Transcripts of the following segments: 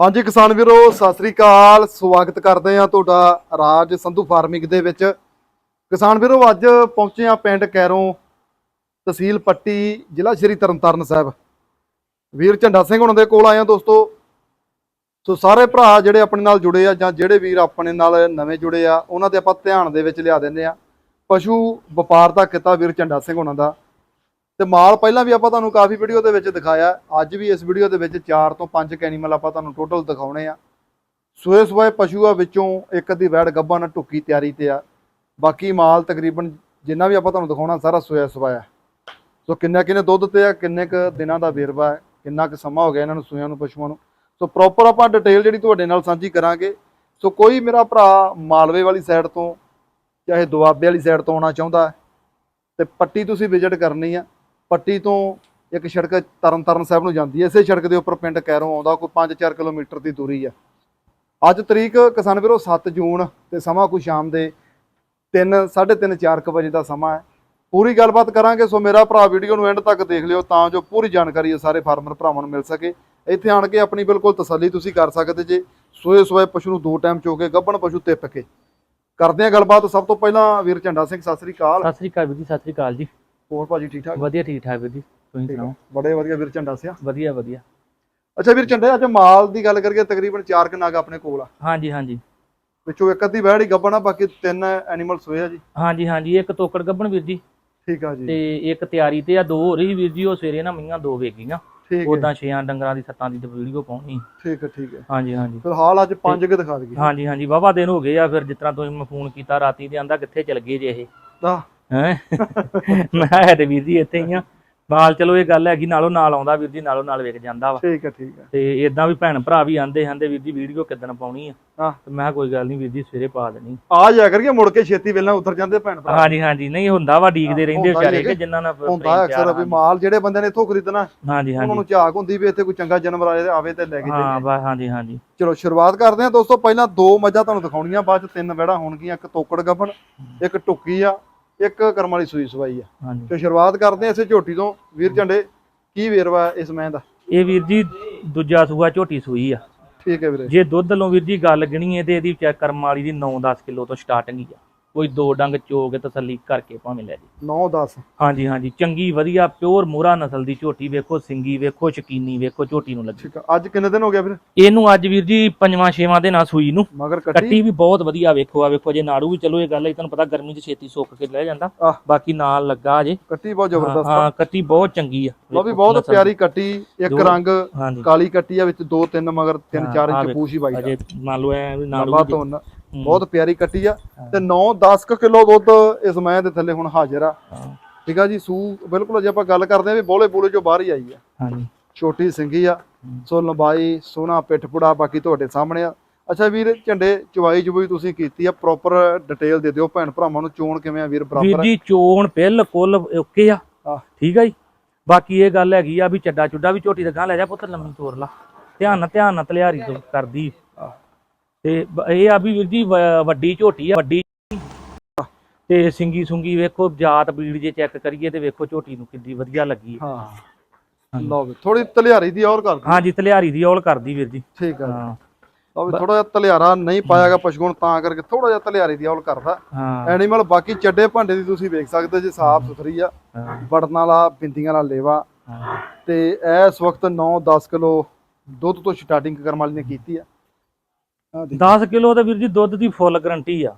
ਹਾਂਜੀ ਕਿਸਾਨ ਵੀਰੋ, ਸਤਿ ਸ੍ਰੀ ਅਕਾਲ। ਸਵਾਗਤ ਕਰਦੇ ਆ ਤੁਹਾਡਾ ਰਾਜ ਸੰਧੂ ਫਾਰਮਿੰਗ ਦੇ ਵਿੱਚ। ਕਿਸਾਨ ਵੀਰੋ, ਅੱਜ ਪਹੁੰਚੇ ਆ ਪਿੰਡ ਕੈਰੋਂ ਤਹਿਸੀਲ ਪੱਟੀ, ਜ਼ਿਲ੍ਹਾ ਸ਼੍ਰੀ ਤਰਨਤਾਰਨ ਸਾਹਿਬ। ਵੀਰ ਝੰਡਾ ਸਿੰਘ ਹੁਣਾਂ ਦੇ ਕੋਲ ਆਏ ਆ ਦੋਸਤੋ। ਸੋ ਸਾਰੇ ਭਰਾ ਜਿਹੜੇ ਆਪਣੇ ਨਾਲ ਜੁੜੇ ਆ ਜਾਂ ਜਿਹੜੇ ਵੀਰ ਆਪਣੇ ਨਾਲ ਨਵੇਂ ਜੁੜੇ ਆ, ਉਹਨਾਂ 'ਤੇ ਆਪਾਂ ਧਿਆਨ ਦੇ ਵਿੱਚ ਲਿਆ ਦਿੰਦੇ ਆ ਪਸ਼ੂ ਵਪਾਰ ਦਾ ਕਿੱਤਾ ਵੀਰ ਝੰਡਾ ਸਿੰਘ ਹੁਣਾਂ ਦਾ। ਤੇ ਮਾਲ ਪਹਿਲਾਂ ਵੀ ਆਪਾਂ ਤੁਹਾਨੂੰ ਕਾਫੀ ਵੀਡੀਓ ਦੇ ਵਿੱਚ ਦਿਖਾਇਆ। ਅੱਜ ਵੀ ਇਸ ਵੀਡੀਓ ਦੇ ਵਿੱਚ 4 ਤੋਂ 5 ਐਨੀਮਲ ਆਪਾਂ ਤੁਹਾਨੂੰ ਟੋਟਲ ਦਿਖਾਉਣੇ ਆ। ਸੋਏ ਸੂਏ ਪਸ਼ੂ ਆ ਵਿੱਚੋਂ ਇੱਕ ਅੱਧੀ ਵੈੜ ਗੱਭਾ ਨਾਲ ਟੁੱਕੀ ਤਿਆਰੀ ਤੇ ਆ। ਬਾਕੀ ਮਾਲ ਤਕਰੀਬਨ ਜਿੰਨਾ ਵੀ ਆਪਾਂ ਤੁਹਾਨੂੰ ਦਿਖਾਉਣਾ ਸਾਰਾ ਸੋਇਆ ਸਵਾਇਆ ਸੋ ਕਿੰਨਾ ਕਿੰਨੇ ਦੁੱਧ ਤੇ ਆ ਕਿੰਨੇ ਕ ਦਿਨਾਂ ਦਾ ਵੇਰਵਾ ਹੈ ਕਿੰਨਾ ਕੁ ਸਮਾਂ ਹੋ ਗਿਆ ਇਹਨਾਂ ਨੂੰ ਸੂਆਂ ਨੂੰ ਪਸ਼ੂਆਂ ਨੂੰ। ਸੋ ਪ੍ਰੋਪਰ ਆਪਾਂ ਡਿਟੇਲ ਜਿਹੜੀ ਤੁਹਾਡੇ ਨਾਲ ਸਾਂਝੀ ਕਰਾਂਗੇ। ਸੋ ਕੋਈ ਮੇਰਾ ਭਰਾ ਮਾਲਵੇ ਵਾਲੀ ਸਾਈਡ ਤੋਂ ਚਾਹੇ ਦੁਆਬੇ ਵਾਲੀ ਸਾਈਡ ਤੋਂ ਆਉਣਾ ਚਾਹੁੰਦਾ ਹੈ, ਤੇ ਪੱਟੀ ਤੁਸੀਂ ਵਿਜ਼ਿਟ ਕਰਨੀ ਆ। ਪੱਟੀ ਤੋਂ ਇੱਕ ਸੜਕ ਤਰਨਤਾਰਨ ਸਾਹਿਬ ਨੂੰ ਜਾਂਦੀ ਹੈ। ਇਸੇ ਸੜਕ ਦੇ ਉੱਪਰ ਪਿੰਡ ਕੈਰੋਂ ਆਉਂਦਾ, ਕੋਈ 5-4 ਕਿਲੋਮੀਟਰ ਦੀ ਦੂਰੀ ਆ। ਅੱਜ ਤਰੀਕ ਕਿਸਾਨ ਵੀਰੋ 7 ਜੂਨ ਤੇ ਸਮਾਂ ਕੋਈ ਸ਼ਾਮ ਦੇ 3 3:30 4 ਵਜੇ ਦਾ ਸਮਾਂ ਹੈ। ਪੂਰੀ ਗੱਲਬਾਤ ਕਰਾਂਗੇ, ਸੋ ਮੇਰਾ ਭਰਾ ਵੀਡੀਓ ਨੂੰ ਐਂਡ ਤੱਕ ਦੇਖ ਲਿਓ ਤਾਂ ਜੋ ਪੂਰੀ ਜਾਣਕਾਰੀ ਇਹ ਸਾਰੇ ਫਾਰਮਰ ਭਰਾਵਾਂ ਨੂੰ ਮਿਲ ਸਕੇ। ਇੱਥੇ ਆਣ ਕੇ ਆਪਣੀ ਬਿਲਕੁਲ ਤਸੱਲੀ ਤੁਸੀਂ ਕਰ ਸਕਦੇ ਜੇ। ਸੋਏ ਸੋਏ ਪਸ਼ੂ ਨੂੰ ਦੋ ਟਾਈਮ ਚੋ ਕੇ, ਗੱਭਣ ਪਸ਼ੂ ਤਿੱਪ ਕੇ। ਕਰਦੇ ਆ ਗੱਲਬਾਤ। ਸਭ ਤੋਂ ਪਹਿਲਾਂ ਵੀਰ ਝੰਡਾ ਸਿੰਘ, ਸਤਿ ਸ੍ਰੀ ਅਕਾਲ। ਸਤਿ ਸ੍ਰੀ ਅਕਾਲ ਵੀਰ ਜੀ, ਸਤਿ ਸ੍ਰੀ ਅਕਾਲ ਜੀ। ਹੋਰ ਭਾਜੀ ਠੀਕ ਠਾਕ? ਵਧੀਆ ਠੀਕ ਠਾਕ ਵੀਰ ਜੀ। ਤੁਸੀਂ। ਸੁਣਾਓ? ਬੜੇ ਵਧੀਆ ਵੀਰ ਝੰਡਾ ਸਿਆ। ਵਧੀਆ ਵਧੀਆ। ਅੱਛਾ ਵੀਰ ਝੰਡੇ ਅੱਜ ਮਾਲ ਦੀ ਗੱਲ ਕਰੀਏ ਤਕਰੀਬਨ 4 ਕਨਾਗ ਆਪਣੇ ਕੋਲ ਆ। ਹਾਂਜੀ ਹਾਂਜੀ। ਵਿੱਚੋਂ ਇੱਕ ਅੱਧੀ ਵਹਿੜ ਆ ਬਾਕੀ ਤਿੰਨ ਐਨੀਮਲ ਸੋਏ ਆ ਜੀ। ਹਾਂਜੀ ਹਾਂਜੀ ਇੱਕ ਤੋਕੜ ਗੱਬਣ ਵੀਰ ਜੀ। ਠੀਕ ਆ ਜੀ। ਤੇ ਇੱਕ ਤਿਆਰੀ ਤੇ ਆ ਦੋ ਹੋ ਰਹੀ ਵੀਰ ਜੀ ਉਹ ਸਵੇਰੇ ਨਾ ਮੀਆਂ ਦੋ ਵੇਚ ਗਈਆਂ ਠੀਕ ਉਦਾਂ ਛੇਆਂ ਡੰਗਰਾਂ ਦੀ ਸੱਤਾਂ ਦੀ ਵੀਡੀਓ ਪਾਉਣੀ। ਠੀਕ ਹੈ ਠੀਕ ਹੈ ਹਾਂਜੀ ਹਾਂਜੀ। ਫਿਲਹਾਲ ਅੱਜ ਪੰਜ ਕੇ ਦਿਖਾ ਦਈਏ। ਹਾਂਜੀ ਹਾਂਜੀ ਵਾਹਵਾ ਦਿਨ ਹੋ ਗਏ ਆ ਫਿਰ ਜਿਸ ਤਰ੍ਹਾਂ ਤੁਸੀਂ ਮੈਂ ਫੋਨ ਕੀਤਾ ਰਾਤੀ ਤੇ ਆਂਦਾ ਕਿੱਥੇ ਚਲ ਗਏ ਜੇ ਇਹ। ਤਾਂ ਹੈ? ਮੈਂ ਕਿਹਾ ਤੇ ਵੀਰ ਜੀ ਇੱਥੇ ਹੀ ਆ। ਨਾਲ ਚਲੋ ਇਹ ਗੱਲ ਹੈਗੀ ਨਾਲੋਂ ਨਾਲ ਆਉਂਦਾ ਵੀਰ ਜੀ ਨਾਲੋਂ ਨਾਲ ਵੇਖ ਜਾਂਦਾ ਵਾ। ਠੀਕ ਹੈ ਠੀਕ ਹੈ ਤੇ ਇਦਾਂ ਵੀ ਭੈਣ ਭਰਾ ਵੀ ਆਂਦੇ ਹੰਦੇ ਵੀਰ ਜੀ ਵੀਡੀਓ ਕਿਦਣ ਪਾਉਣੀ ਆ? ਹਾਂ। ਤੇ ਮੈਂ ਕਿਹਾ ਕੋਈ ਗੱਲ ਨਹੀਂ ਵੀਰ ਜੀ ਸਵੇਰੇ ਪਾ ਦੇਣੀ। ਆ ਜਾ ਕਰੀਏ ਮੁੜ ਕੇ ਛੇਤੀ ਵੇਲਾਂ ਉਤਰ ਜਾਂਦੇ ਭੈਣ ਭਰਾ। ਹਾਂਜੀ ਹਾਂਜੀ। ਨਹੀਂ ਹੁੰਦਾ ਵਾ ਡੀਕਦੇ ਰਹਿੰਦੇ ਹੁੰਦਾ ਹੀ ਵਿਚਾਰੇ ਕਿ ਜਿਨ੍ਹਾਂ ਨਾਲ ਹੁੰਦਾ ਪ੍ਰੇਮ ਅਕਸਰ ਵੀ ਮਾਲ ਜਿਹੜੇ ਬੰਦੇ ਨੇ ਇੱਥੋਂ ਖਰੀਦਣਾ ਹਾਂਜੀ ਉਹਨਾਂ ਹਾਂਜੀ ਨੂੰ ਝਾਕ ਹੁੰਦੀ ਵੀ ਇੱਥੇ ਕੋਈ ਚੰਗਾ ਜਾਨਵਰ ਆਏ ਤੇ ਆਵੇ ਤੇ ਲੈ ਕੇ ਹਾਂ ਜਾਈਏ ਬਸ ਹਾਂਜੀ ਹਾਂਜੀ। ਚਲੋ ਸ਼ੁਰੂਆਤ ਕਰਦੇ ਹਾਂ ਦੋਸਤੋ। ਪਹਿਲਾਂ ਦੋ ਮੱਝਾਂ ਤੁਹਾਨੂੰ ਦਿਖਾਉਣੀਆਂ ਬਾਅਦ ਚ ਤਿੰਨ ਵੜਾ ਹੋਣਗੀਆਂ ਇੱਕ ਤੋਕੜ ਗੱਭਣ ਇੱਕ ਟੁੱਕੀ ਆ ਇੱਕ ਕਰਮ ਵਾਲੀ ਸੂਈ ਸਵਾਈ ਆ। ਹਾਂਜੀ। ਤੇ ਸ਼ੁਰੂਆਤ ਕਰਦੇ ਹਾਂ ਇਸੇ ਝੋਟੀ ਤੋਂ। ਵੀਰ ਝੰਡੇ ਕੀ ਵੇਰਵਾ ਇਸ ਮੈਂ ਦਾ? ਇਹ ਵੀਰ ਜੀ ਦੂਜਾ ਸੂਆ ਝੋਟੀ ਸੂਈ ਆ। ਠੀਕ ਹੈ ਵੀਰੇ। ਜੇ ਦੁੱਧ ਲੋ ਵੀਰ ਜੀ ਗੱਲ ਗਣੀਏ ਤੇ ਇਹਦੀ ਚੈੱਕ ਕਰਮ ਵਾਲੀ ਦੀ 9-10 ਕਿਲੋ ਤੋਂ ਸਟਾਰਟਿੰਗ ਹੀ ਆ। ਕੋਈ ਦੋ ਡੰਗ ਚੋ ਕੇ ਤਸੱਲੀ ਕਰਕੇ ਭਾਵੇਂ ਲੈ ਜੀ। 9 10 ਹਾਂਜੀ ਹਾਂਜੀ। ਚੰਗੀ ਵਧੀਆ ਪਿਓਰ ਮੋਹਰਾ ਨਸਲ ਦੀ ਝੋਟੀ ਵੇਖੋ ਸਿੰਗੀ ਵੇਖੋ ਸ਼ਕੀਨੀ ਵੇਖੋ ਝੋਟੀ ਨੂੰ ਲੱਗੀ। ਠੀਕ ਆ। ਅੱਜ ਕਿੰਨੇ ਦਿਨ ਹੋ ਗਿਆ ਵੀਰ ਇਹਨੂੰ ਅੱਜ ਵੀਰ ਜੀ ਪੰਜਵਾਂ ਛੇਵਾਂ ਦੇ ਨਾਲ ਸੂਈ ਨੂੰ। ਮਗਰ ਕੱਟੀ? ਕੱਟੀ ਵੀ ਬਹੁਤ ਵਧੀਆ ਵੇਖੋ ਆ ਵੇਖੋ। ਜੇ ਨਾੜੂ ਵੀ ਚਲੋ ਇਹ ਗੱਲ ਹੈ ਤੁਹਾਨੂੰ ਪਤਾ ਗਰਮੀ 'ਚ ਛੇਤੀ ਸੁੱਕ ਕੇ ਲੈ ਜਾਂਦਾ। ਆਹ। ਬਾਕੀ ਨਾਲ ਲੱਗਾ ਜੇ। ਕੱਟੀ ਬਹੁਤ ਹਾਂ ਜ਼ਬਰਦਸਤ ਹਾਂ, ਆ ਕੱਟੀ ਬਹੁਤ ਚੰਗੀ ਆ। ਲੋ ਵੀ ਵੇਖੋ ਬਹੁਤ ਨਸਲ। ਪਿਆਰੀ ਕੱਟੀ ਇੱਕ ਦੋ- ਰੰਗ ਹਾਂਜੀ। ਕਾਲੀ ਕੱਟੀ ਆ ਵਿੱਚ ਦੋ ਤਿੰਨ ਮਗਰ ਤਿੰਨ ਹਾਂ, ਚਾਰ ਆਹ ਇੰਚ ਵੇਖੋ, ਪੂਛ ਹੀ ਬਾਈ ਅਜੇ ਮੰਨ ਲਓ ਐ ਵੀ ਨਾੜੂ ਲੰਬਾ ਤੋਂ ਹੂੰ, ਬਹੁਤ ਪਿਆਰੀ ਕੱਟੀ ਆ। ਤੇ 9 10 ਕਿਲੋ ਦੁੱਧ ਇਸ ਮੈਂ ਦੇ ਥੱਲੇ ਹੁਣ ਹਾਜ਼ਰ ਆ ਠੀਕ ਆ ਜੀ ਸੂ ਬਿਲਕੁਲ ਜੇ ਆਪਾਂ ਗੱਲ ਕਰਦੇ ਆ ਵੀ ਬੋਲੇ ਬੋਲੇ ਚੋਂ ਬਾਹਰ ਹੀ ਆਈ ਆ ਹਾਂਜੀ ਛੋਟੀ ਸਿੰਗੀ ਆ। ਸੋ ਲੰਬਾਈ ਸੋਹਣਾ ਪਿੱਠ ਪੁੜਾ ਬਾਕੀ ਤੁਹਾਡੇ ਸਾਹਮਣੇ ਆ ਅੱਛਾ ਵੀਰ ਝੰਡੇ ਚਵਾਈ ਚੁਬਈ ਤੁਸੀਂ ਕੀਤੀ ਆ ਪ੍ਰੋਪਰ ਡਿਟੇਲ ਦੇ ਦਿਓ ਭੈਣ ਭਰਾਵਾਂ ਨੂੰ ਚੋਣ ਕਿਵੇਂ ਆ ਵੀਰ ਵੀਰ ਬਰਾਬਰ ਆ? ਜੀ ਚੋਣ ਪਿੱਲ ਕੁੱਲ ਓਕੇ ਆ। ਠੀਕ ਆ ਜੀ ਬਾਕੀ ਇਹ ਗੱਲ ਹੈਗੀ ਆ ਵੀ ਚੱਡਾ ਚੁੱਡਾ ਵੀ ਝੋਟੀ ਦੇ ਗਾਂ ਲੈ ਜਾ ਪੁੱਤ ਲੰਮੀ ਤੋਰ ਲਾ ਧਿਆਨ ਨਾਲ ਧਿਆਨ ਨਾਲ ਤਲਿਆਰੀ ਕਰਦੀ। ਤੇ ਇਹ ਆ ਵੀ ਵੀਰ ਜੀ ਵੱਡੀ ਝੋਟੀ ਆ ਵੱਡੀ ਤੇ ਸਿੰਗੀ ਸੁੰਗੀ ਵੇਖੋ ਜਾਤ ਬੀੜ ਜੇ ਚੈੱਕ ਕਰੀਏ ਤੇ ਵੇਖੋ ਝੋਟੀ ਨੂੰ ਕਿੰਨੀ ਵਧੀਆ ਲੱਗੀ ਹੈ। ਲਓ ਵੀ ਥੋੜੀ ਤਲਿਆਰੀ ਦੀ ਔਰ ਕਰ। ਹਾਂਜੀ ਤਲਿਆਰੀ ਦੀ ਔਲ ਕਰਦੀ ਵੀਰ ਜੀ। ਠੀਕ ਆ ਹਾਂ। ਵੀ ਥੋੜਾ ਜਿਹਾ ਤਲਿਆਰਾ ਨਹੀਂ ਪਾਇਆਗਾ ਪਸ਼ਗੁਣ ਤਾਂ ਕਰਕੇ ਥੋੜਾ ਜਿਹਾ ਤਲਿਆਰੀ ਦੀ ਔਲ ਕਰਦਾ ਐਨੀਮਲ ਬਾਕੀ ਚੱਡੇ ਭਾਂਡੇ ਦੀ ਤੁਸੀਂ ਵੇਖ ਸਕਦੇ ਜੀ ਸਾਫ਼ ਸੁਥਰੀ ਆ। ਬਟਨ ਵਾਲਾ ਬਿੰਦੀਆਂ ਵਾਲਾ ਲੇਵਾ। ਤੇ ਇਸ ਵਕਤ 9-10 ਕਿਲੋ ਦੁੱਧ ਤੋਂ ਸਟਾਰਟਿੰਗ ਕਰਨ ਵਾਲੀ ਨੇ ਕੀਤੀ ਆ। 10 ਕਿਲੋ ਤੇ ਵੀਰ ਜੀ ਦੁੱਧ ਦੀ ਫੁੱਲ ਗਰੰਟੀ ਆ।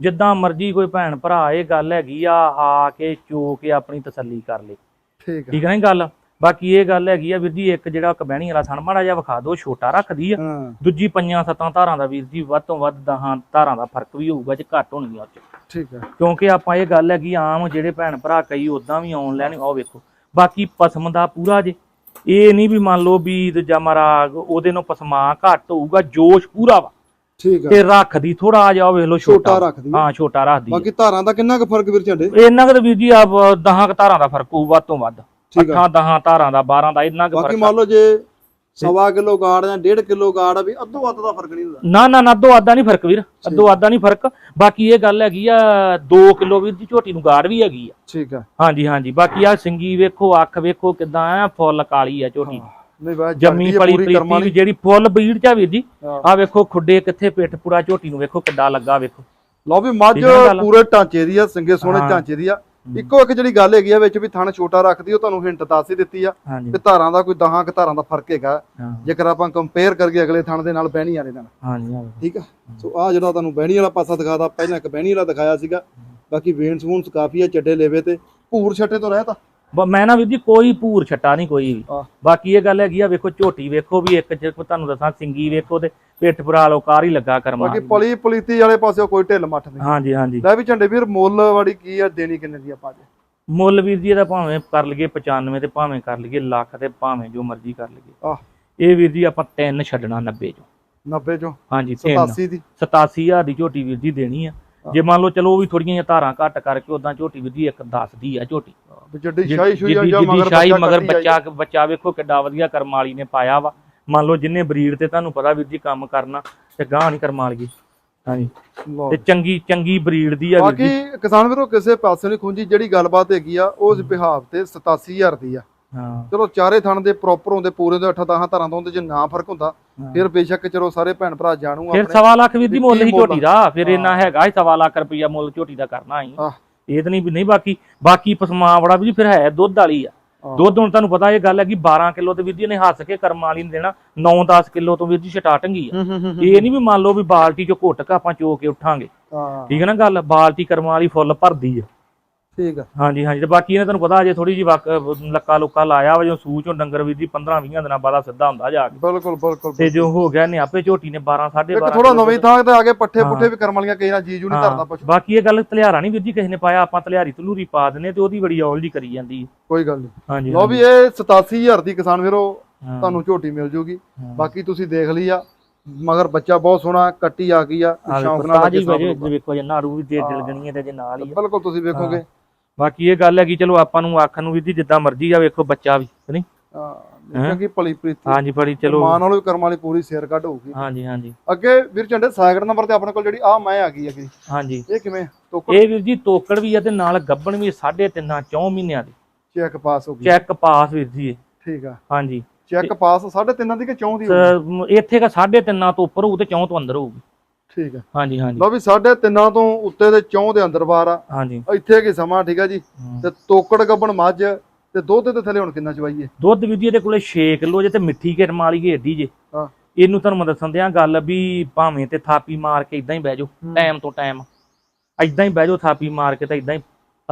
ਜਿੱਦਾਂ ਮਰਜ਼ੀ ਕੋਈ ਭੈਣ ਭਰਾ ਇਹ ਗੱਲ ਹੈਗੀ ਆ ਆ ਕੇ ਚੋ ਕੇ ਆਪਣੀ ਤਸੱਲੀ ਕਰ ਲੇ। ਠੀਕ ਠੀਕ ਹੈ ਨਾ ਗੱਲ? ਬਾਕੀ ਇਹ ਗੱਲ ਹੈਗੀ ਆ ਵੀਰ ਜੀ ਇੱਕ ਜਿਹੜਾ ਕਬਹਿਣੀ ਵਾਲਾ ਸਣ ਮਾੜਾ ਜਿਹਾ ਵਿਖਾ ਦਿਓ ਛੋਟਾ ਰੱਖਦੀ ਆ। ਹਾਂ। ਦੂਜੀ ਪੰਜਾਂ ਸੱਤਾਂ ਧਾਰਾਂ ਦਾ ਵੀਰ ਜੀ ਵੱਧ ਤੋਂ ਵੱਧ ਦਹਾਂ ਧਾਰਾਂ ਦਾ ਫ਼ਰਕ ਵੀ ਹੋਊਗਾ ਜੇ ਘੱਟ ਹੋਣਗੀਆਂ ਉਹ 'ਚ। ਠੀਕ ਆ। ਕਿਉਂਕਿ ਆਪਾਂ ਇਹ ਗੱਲ ਹੈਗੀ ਆਮ ਜਿਹੜੇ ਭੈਣ ਭਰਾ ਕਈ ਉਦਾਂ ਵੀ ਆਨਲਾਈਨ ਉਹ ਵੇਖੋ। ਬਾਕੀ ਪਸਮ ਦਾ ਪੂਰਾ ਜੇ। ਇਹ ਨਹੀਂ ਵੀ ਮੰਨ ਲਓ ਵੀ ਦੂਜਾ ਮਹਾਰਾਜ ਉਹਦੇ ਨੂੰ ਪਸਮਾ ਘੱਟ ਹੋਊਗਾ ਜੋਸ਼ ਪੂਰਾ ਵਾ। ਠੀਕ ਆ। ਤੇ ਰੱਖਦੀ ਥੋੜਾ ਜਿਹਾ ਵੇਖ ਲਓ ਛੋਟਾ। ਰੱਖਦੀ। ਹਾਂ ਛੋਟਾ ਰੱਖਦੀ ਬਾਕੀ ਧਾਰਾਂ ਦਾ ਕਿੰਨਾ ਕੁ ਫ਼ਰਕ ਵੀਰ ਝੰਡੇ? ਇਹਨਾਂ ਕੁ ਵੀਰ ਜੀ ਆ 10 ਧਾਰਾਂ ਦਾ ਫ਼ਰਕ ਹੋਊ ਵੱਧ ਤੋਂ ਵੱਧ। ਠੀਕ ਆ। ਅੱਠਾਂ 10 ਧਾਰਾਂ ਦਾ 12 ਦਾ ਇੰਨਾ ਕੁ ਬਾਕੀ ਫ਼ਰਕ ਮੰਨ ਲਓ ਜੇ ਸਵਾ ਕਿਲੋ ਗਾੜ ਜਾਂ 1.5 ਕਿਲੋ ਗਾੜ ਵੀ ਅੱਧੋ ਅੱਧ ਦਾ ਫ਼ਰਕ ਨਹੀਂ ਹੁੰਦਾ। ਨਾ ਨਾ ਨਾ ਅੱਧੋ ਅੱਧਾ ਨਹੀਂ ਫ਼ਰਕ ਵੀਰ ਅੱਧੋ ਅੱਧਾ ਨਹੀਂ ਫ਼ਰਕ। ਬਾਕੀ ਇਹ ਗੱਲ ਹੈਗੀ ਆ 2 ਕਿਲੋ ਵੀਰ ਦੀ ਝੋਟੀ ਨੂੰ ਗਾੜ ਵੀ ਹੈਗੀ ਆ। ਠੀਕ ਆ। ਹਾਂਜੀ ਹਾਂਜੀ ਬਾਕੀ ਆ ਸਿੰਗੀ ਵੇਖੋ ਅੱਖ ਵੇਖੋ ਕਿਦਾਂ ਆ ਫੁੱਲ ਕਾਲੀ ਆ ਝੋਟੀ। ਨਹੀਂ ਬਾਈ ਜੰਮੀ ਪਲੀ ਪ੍ਰੀਤੀ ਵੀ ਜਿਹੜੀ ਫੁੱਲ ਬੀੜ ਚਾ ਵੀਰ ਜੀ। ਆ ਵੇਖੋ ਖੁੱਡੇ ਕਿੱਥੇ ਪਿੱਠ ਪੂਰਾ ਝੋਟੀ ਨੂੰ ਵੇਖੋ ਕਿੱਡਾ ਲੱਗਾ ਵੇਖੋ। ਲਓ ਵੀ ਮੱਝ? ਪੂਰੇ ਢਾਂਚੇ ਦੀ ਆ ਸਿੰਗੇ ਸੋਹਣੇ। ਢਾਂਚੇ ਦੀ ਆ। ਇੱਕੋ ਇੱਕ ਜਿਹੜੀ ਗੱਲ ਹੈਗੀ ਆ ਵਿੱਚ ਵੀ ਥਣ ਛੋਟਾ ਰੱਖਦੀ ਉਹ ਤੁਹਾਨੂੰ ਹਿੰਟ ਦੱਸ ਹੀ ਦਿੱਤੀ ਆ ਕਿ ਧਾਰਾਂ ਦਾ ਕੋਈ ਦਹਾਂ ਕਿ ਧਾਰਾਂ ਦਾ ਫ਼ਰਕ ਹੈਗਾ। ਜੇਕਰ ਆਪਾਂ ਕੰਪੇਅਰ ਕਰੀਏ ਅਗਲੇ ਥਣ ਦੇ ਨਾਲ ਬਹਿਣੀ ਵਾਲੇ ਨਾਲ। ਹਾਂਜੀ ਹਾਂ। ਠੀਕ ਆ? ਸੋ ਆ ਜਿਹੜਾ ਤੁਹਾਨੂੰ ਬਹਿਣੀ ਵਾਲਾ ਪਾਸਾ ਦਿਖਾਦਾ ਪਹਿਲਾਂ ਇੱਕ ਬਹਿਣੀ ਵਾਲਾ ਦਿਖਾਇਆ ਸੀਗਾ। ਬਾਕੀ ਵੇਨਸ ਵੂਨਸ ਕਾਫੀ ਆ ਚੱਡੇ ਲੇਵੇ ਤੇ। ਭੂਰ ਛੱਟੇ ਤੋਂ ਰਹਿ ਤਾਂ ਬ- ਮੈਂ ਨਾ ਵੀਰ ਜੀ ਕੋਈ ਭੂਰ ਛੱਟਾ ਨਹੀਂ ਕੋਈ। ਬਾਕੀ ਇਹ ਗੱਲ ਹੈਗੀ ਆ ਵੇਖੋ ਝੋਟੀ ਵੇਖੋ ਵੀ ਇੱਕ ਤੁਹਾਨੂੰ ਦੱਸਾਂ ਸਿੰਗੀ ਵੇਖੋ ਤੇ ਪਿੱਠ ਪੂਰਾ ਲੋਕਾਰ ਹੀ ਲੱਗਾ ਕਰਮਾ ਬਾਕੀ ਪਲੀ ਪਲੀਤੀ ਵਾਲੇ ਪਾਸੇ ਕੋਈ ਢਿੱਲ ਮੱਠ ਨਹੀਂ। ਹਾਂਜੀ ਹਾਂਜੀ। ਲੈ ਵੀ ਝੰਡੇ ਵੀਰ ਮੁੱਲ ਵਾਲੀ ਕੀ ਆ ਦੇਣੀ ਕਿੰਨੇ ਦੀ ਆਪਾਂ ਅੱਜ ਮੁੱਲ ਵੀਰ ਜੀ ਇਹਦਾ ਭਾਵੇਂ ਕਰ ਲਈਏ 95 ਤੇ ਭਾਵੇਂ ਕਰ ਲਈਏ ਲੱਖ ਤੇ ਭਾਵੇਂ ਜੋ ਮਰਜ਼ੀ ਕਰ ਲਈਏ। ਆਹ। ਇਹ ਵੀਰ ਜੀ ਆਪਾਂ ਤਿੰਨ ਛੱਡਣਾ 90 ਚੋਂ। 90 ਚੋਂ? ਹਾਂਜੀ ਤਿੰਨ। 87 ਦੀ? 87000 ਦੀ ਝੋਟੀ ਵੀਰ ਜੀ ਦੇਣੀ ਆ। ਜੇ ਮੰਨ ਲਓ ਚਲੋ ਉਹ ਵੀ ਥੋੜੀਆਂ ਜਿਹੀਆਂ ਧਾਰਾਂ ਘੱਟ ਕਰਕੇ ਉਦਾਂ ਝੋਟੀ ਵੀਰ ਜੀ ਇੱਕ 10 ਦੀ ਆ ਝੋਟੀ। ਜੱਡੀ ਜਿ- ਸ਼ਾਹੀ ਸ਼ੂਈ ਆ ਜਾਂ ਮਗਰ ਬੱਚਾ ਬੱਚਾ ਬੱਚਾ ਵੇਖੋ ਕਿੱਡਾ ਵਧੀਆ ਕਰਮ ਵਾਲੀ ਨੇ ਪਾਇਆ ਵਾ। ਮੰਨ ਲਓ ਜਿੰਨੇ ਬਰੀਡ ਤੇ ਤੁਹਾਨੂੰ ਪਤਾ ਵੀਰ ਜੀ ਕੰਮ ਕਰਨਾ ਤੇ ਗਾਂ ਨਹੀਂ ਕਰਮ ਵਾਲੀ ਹਾਂਜੀ। ਤੇ ਚੰਗੀ ਚੰਗੀ ਬਰੀਡ ਦੀ ਆ ਵੀਰ ਬਾਕੀ ਕਿਸਾਨ ਵੀਰੋ ਕਿਸੇ ਪਾਸੇ ਨਹੀਂ ਖੁੰਜੀ ਜਿਹੜੀ ਗੱਲਬਾਤ ਹੈਗੀ ਆ ਉਹ ਬਿਹਾਵ ਤੇ 87000 ਦੀ ਆ ਹਾਂ ਚਲੋ ਚਾਰੇ ਥਣ ਦੇ ਪ੍ਰੋਪਰ ਹੁੰਦੇ ਪੂਰੇ ਦੇ 8 10 ਧਾਰਾਂ ਤੋਂ ਹੁੰਦੇ ਜੇ ਨਾ ਫ਼ਰਕ ਹੁੰਦਾ। ਫਿਰ ਬੇਸ਼ੱਕ ਚਲੋ ਸਾਰੇ ਭੈਣ ਭਰਾ ਜਾਣੂ ਫਿਰ ਆਪਣੇ ਸਵਾ ਲੱਖ ਵੀਰ ਜੀ ਮੁੱਲ ਹੀ? ਝੋਟੀ ਦਾ ਫਿਰ। ਇੰਨਾ ਹੈਗਾ ਹੀ ਸਵਾ ਲੱਖ ਰੁਪਈਆ ਮੁੱਲ ਝੋਟੀ ਦਾ ਕਰਨਾ ਹੀ। ਇਹ ਤਾਂ ਨਹੀਂ ਵੀ ਨਹੀਂ ਬਾਕੀ ਬਾਕੀ ਪਸਮਾ ਬੜਾ ਵੀ ਫਿਰ ਹੈ ਦੁੱਧ ਵਾਲੀ ਆ। ਦੁੱਧ ਹੁਣ ਤੁਹਾਨੂੰ ਪਤਾ ਇਹ ਗੱਲ ਹੈ ਕਿ 12 ਕਿਲੋ ਤੇ ਵੀਰ ਜੀ ਨੇ ਹੱਸ ਕੇ ਕਰਮ ਵਾਲੀ ਨੂੰ ਦੇਣਾ 9-10 ਕਿਲੋ ਤੋਂ ਵੀਰ ਜੀ ਸਟਾਰਟਿੰਗ ਹੀ ਆ ਇਹ ਨਹੀਂ ਵੀ ਮੰਨ ਲਓ ਵੀ ਬਾਲਟੀ ਚੋਂ ਘੁੱਟ ਕੇ ਆਪਾਂ ਚੋ ਕੇ ਉਠਾਂਗੇ। ਠੀਕ ਹੈ ਨਾ ਗੱਲ? ਬਾਲਟੀ ਕਰਮ ਵਾਲੀ ਫੁੱਲ ਭਰਦੀ ਆ। ਠੀਕ ਆ। ਹਾਂਜੀ ਹਾਂਜੀ ਤੇ ਬਾਕੀ ਇਹਨੇ ਤੁਹਾਨੂੰ ਪਤਾ ਅਜੇ ਥੋੜੀ ਜਿਹੀ ਵਕ- ਲੱਕਾ ਲੁੱਕਾ ਲਾਇਆ ਵਾ ਜੋ ਸੂਚ ਡੰਗਰ ਵੀਰ ਜੀ 15-20 ਦਿਨਾਂ ਬਾਅਦ ਸਿੱਧਾ ਹੁੰਦਾ ਜਾ ਕੇ। ਬਿਲਕੁਲ ਬਿਲਕੁਲ ਤੇ ਜੋ ਹੋ ਗਿਆ ਨੇ ਆਪੇ ਝੋਟੀ ਨੇ 12 12.5 ਇੱਕ ਥੋੜਾ ਨਵੀਂ ਥਾਂ ਤੇ ਆ ਕੇ ਪੱਠੇ। ਪੁੱਠੇ ਵੀ ਕਰਮ ਵਾਲੀਆਂ ਕਈ ਨਾਲ ਜੀਜੂ ਨਹੀਂ ਧਰਦਾ ਪੁੱਛ ਬਾਕੀ ਇਹ ਗੱਲ ਤਲਿਆਰਾ ਨਹੀਂ ਵੀਰ ਜੀ ਕਿਸੇ ਨੇ ਪਾਇਆ ਆਪਾਂ ਤਲਿਆਰੀ ਤਲੂਰੀ ਪਾ ਦਿੰਨੇ ਤੇ ਉਹਦੀ ਬੜੀ ਔਲ ਜੀ ਕਰੀ ਜਾਂਦੀ ਕੋਈ ਗੱਲ ਨਹੀਂ। ਹਾਂਜੀ ਲਓ ਵੀ ਇਹ 87000 ਦੀ ਕਿਸਾਨ ਵੀਰੋ ਤੁਹਾਨੂੰ ਝੋਟੀ ਮਿਲ ਜੂਗੀ। ਬਾਕੀ ਤੁਸੀਂ ਦੇਖ ਲਈ ਆ ਮਗਰ ਬੱਚਾ ਬਹੁਤ ਸੋਹਣਾ ਕੱਟੀ ਆ ਗਈ ਆ ਸ਼ੌਂਕ ਨਾਲ ਨੂੰ। ਵੇਖੋ ਜੇ ਨਾੜੂ ਵੀ ਦੇ। ਦਿਲ ਗਣੀਏ ਤੇ ਜੇ ਨਾਲ ਹੀ। ਬਿਲਕੁਲ ਤੁਸੀਂ ਵੇਖੋਗੇ। ਬਾਕੀ ਇਹ ਗੱਲ ਹੈਗੀ ਚਲੋ ਆਪਾਂ ਨੂੰ ਆਖਣ ਨੂੰ ਵੀਰ ਜੀ ਜਿੱਦਾਂ ਮਰਜ਼ੀ ਆ ਵੇਖੋ ਬੱਚਾ ਵੀ ਨਹੀਂ ਹਾਂ ਚੰਗੀ ਭਲੀ ਪ੍ਰੀਤੀ। ਹਾਂਜੀ ਬੜੀ ਚਲੋ। ਮਾਂ ਨਾਲੋਂ ਵੀ ਕਰਮ ਵਾਲੀ ਪੂਰੀ ਸਿਰ ਕੱਢ ਹੋਊਗੀ। ਹਾਂਜੀ ਹਾਂਜੀ। ਅੱਗੇ ਵੀਰ ਝੰਡੇ ਸਾਗਰ ਨੰਬਰ ਤੇ ਆਪਣੇ ਕੋਲ ਜਿਹੜੀ ਆ ਮੈਂ ਆ ਗਈ ਹੈਗੀ। ਹਾਂਜੀ। ਇਹ ਕਿਵੇਂ? ਤੋਕੜ? ਇਹ ਵੀਰ ਜੀ ਤੋਕੜ ਵੀ ਆ ਤੇ ਨਾਲ ਗੱਬਣ ਵੀ 3.5 4 ਮਹੀਨਿਆਂ ਦੀ। ਚੈੱਕ ਪਾਸ ਹੋ ਗਈ। ਚੈੱਕ ਪਾਸ ਵੀਰ ਜੀ। ਠੀਕ ਆ। ਹਾਂਜੀ। ਚੈੱਕ ਪਾਸ 3.5 ਦੀ ਕਿ 4 ਦੀ ਇੱਥੇ ਦਾ 3.5 ਤੋਂ ਉੱਪਰ ਹੋਊ ਤੇ 4 ਤੋਂ ਅੰਦਰ ਹੋਊਗੀ। ਠੀਕ ਆ ਹਾਂਜੀ ਹਾਂਜੀ। ਲਓ ਵੀ 3.5 ਤੋਂ ਉੱਤੇ ਦੇ 4 ਦੇ ਅੰਦਰ ਬਾਰ ਆ। ਹਾਂਜੀ। ਇੱਥੇ ਕੀ ਸਮਾਂ ਠੀਕ ਆ ਜੀ। ਤੇ ਤੋਕੜ ਗੱਬਣ ਮੱਝ ਤੇ ਦੁੱਧ ਦੇ ਥੱਲੇ ਹੁਣ ਕਿੰਨਾ ਚਵਾਈਏ ਦੁੱਧ ਵੀਰ ਜੀ ਇਹਦੇ ਕੋਲੇ 6 ਕਿਲੋ ਜੇ ਤੇ ਮਿੱਠੀ ਕਿਰਮ ਵਾਲੀ ਏਡੀ ਜੇ। ਹਾਂ। ਇਹਨੂੰ ਤੁਹਾਨੂੰ ਮੈਂ ਦੱਸਣ ਦਿਆਂ ਗੱਲ ਵੀ ਭਾਵੇਂ ਤੇ ਥਾਪੀ ਮਾਰ ਕੇ ਇਦਾਂ ਹੀ ਬਹਿ ਜਾਓ ਹੂੰ। ਟਾਈਮ ਤੋਂ ਟਾਈਮ। ਇਦਾਂ ਹੀ ਬਹਿ ਜਾਓ ਥਾਪੀ ਮਾਰ ਕੇ ਤਾਂ ਇਦਾਂ ਹੀ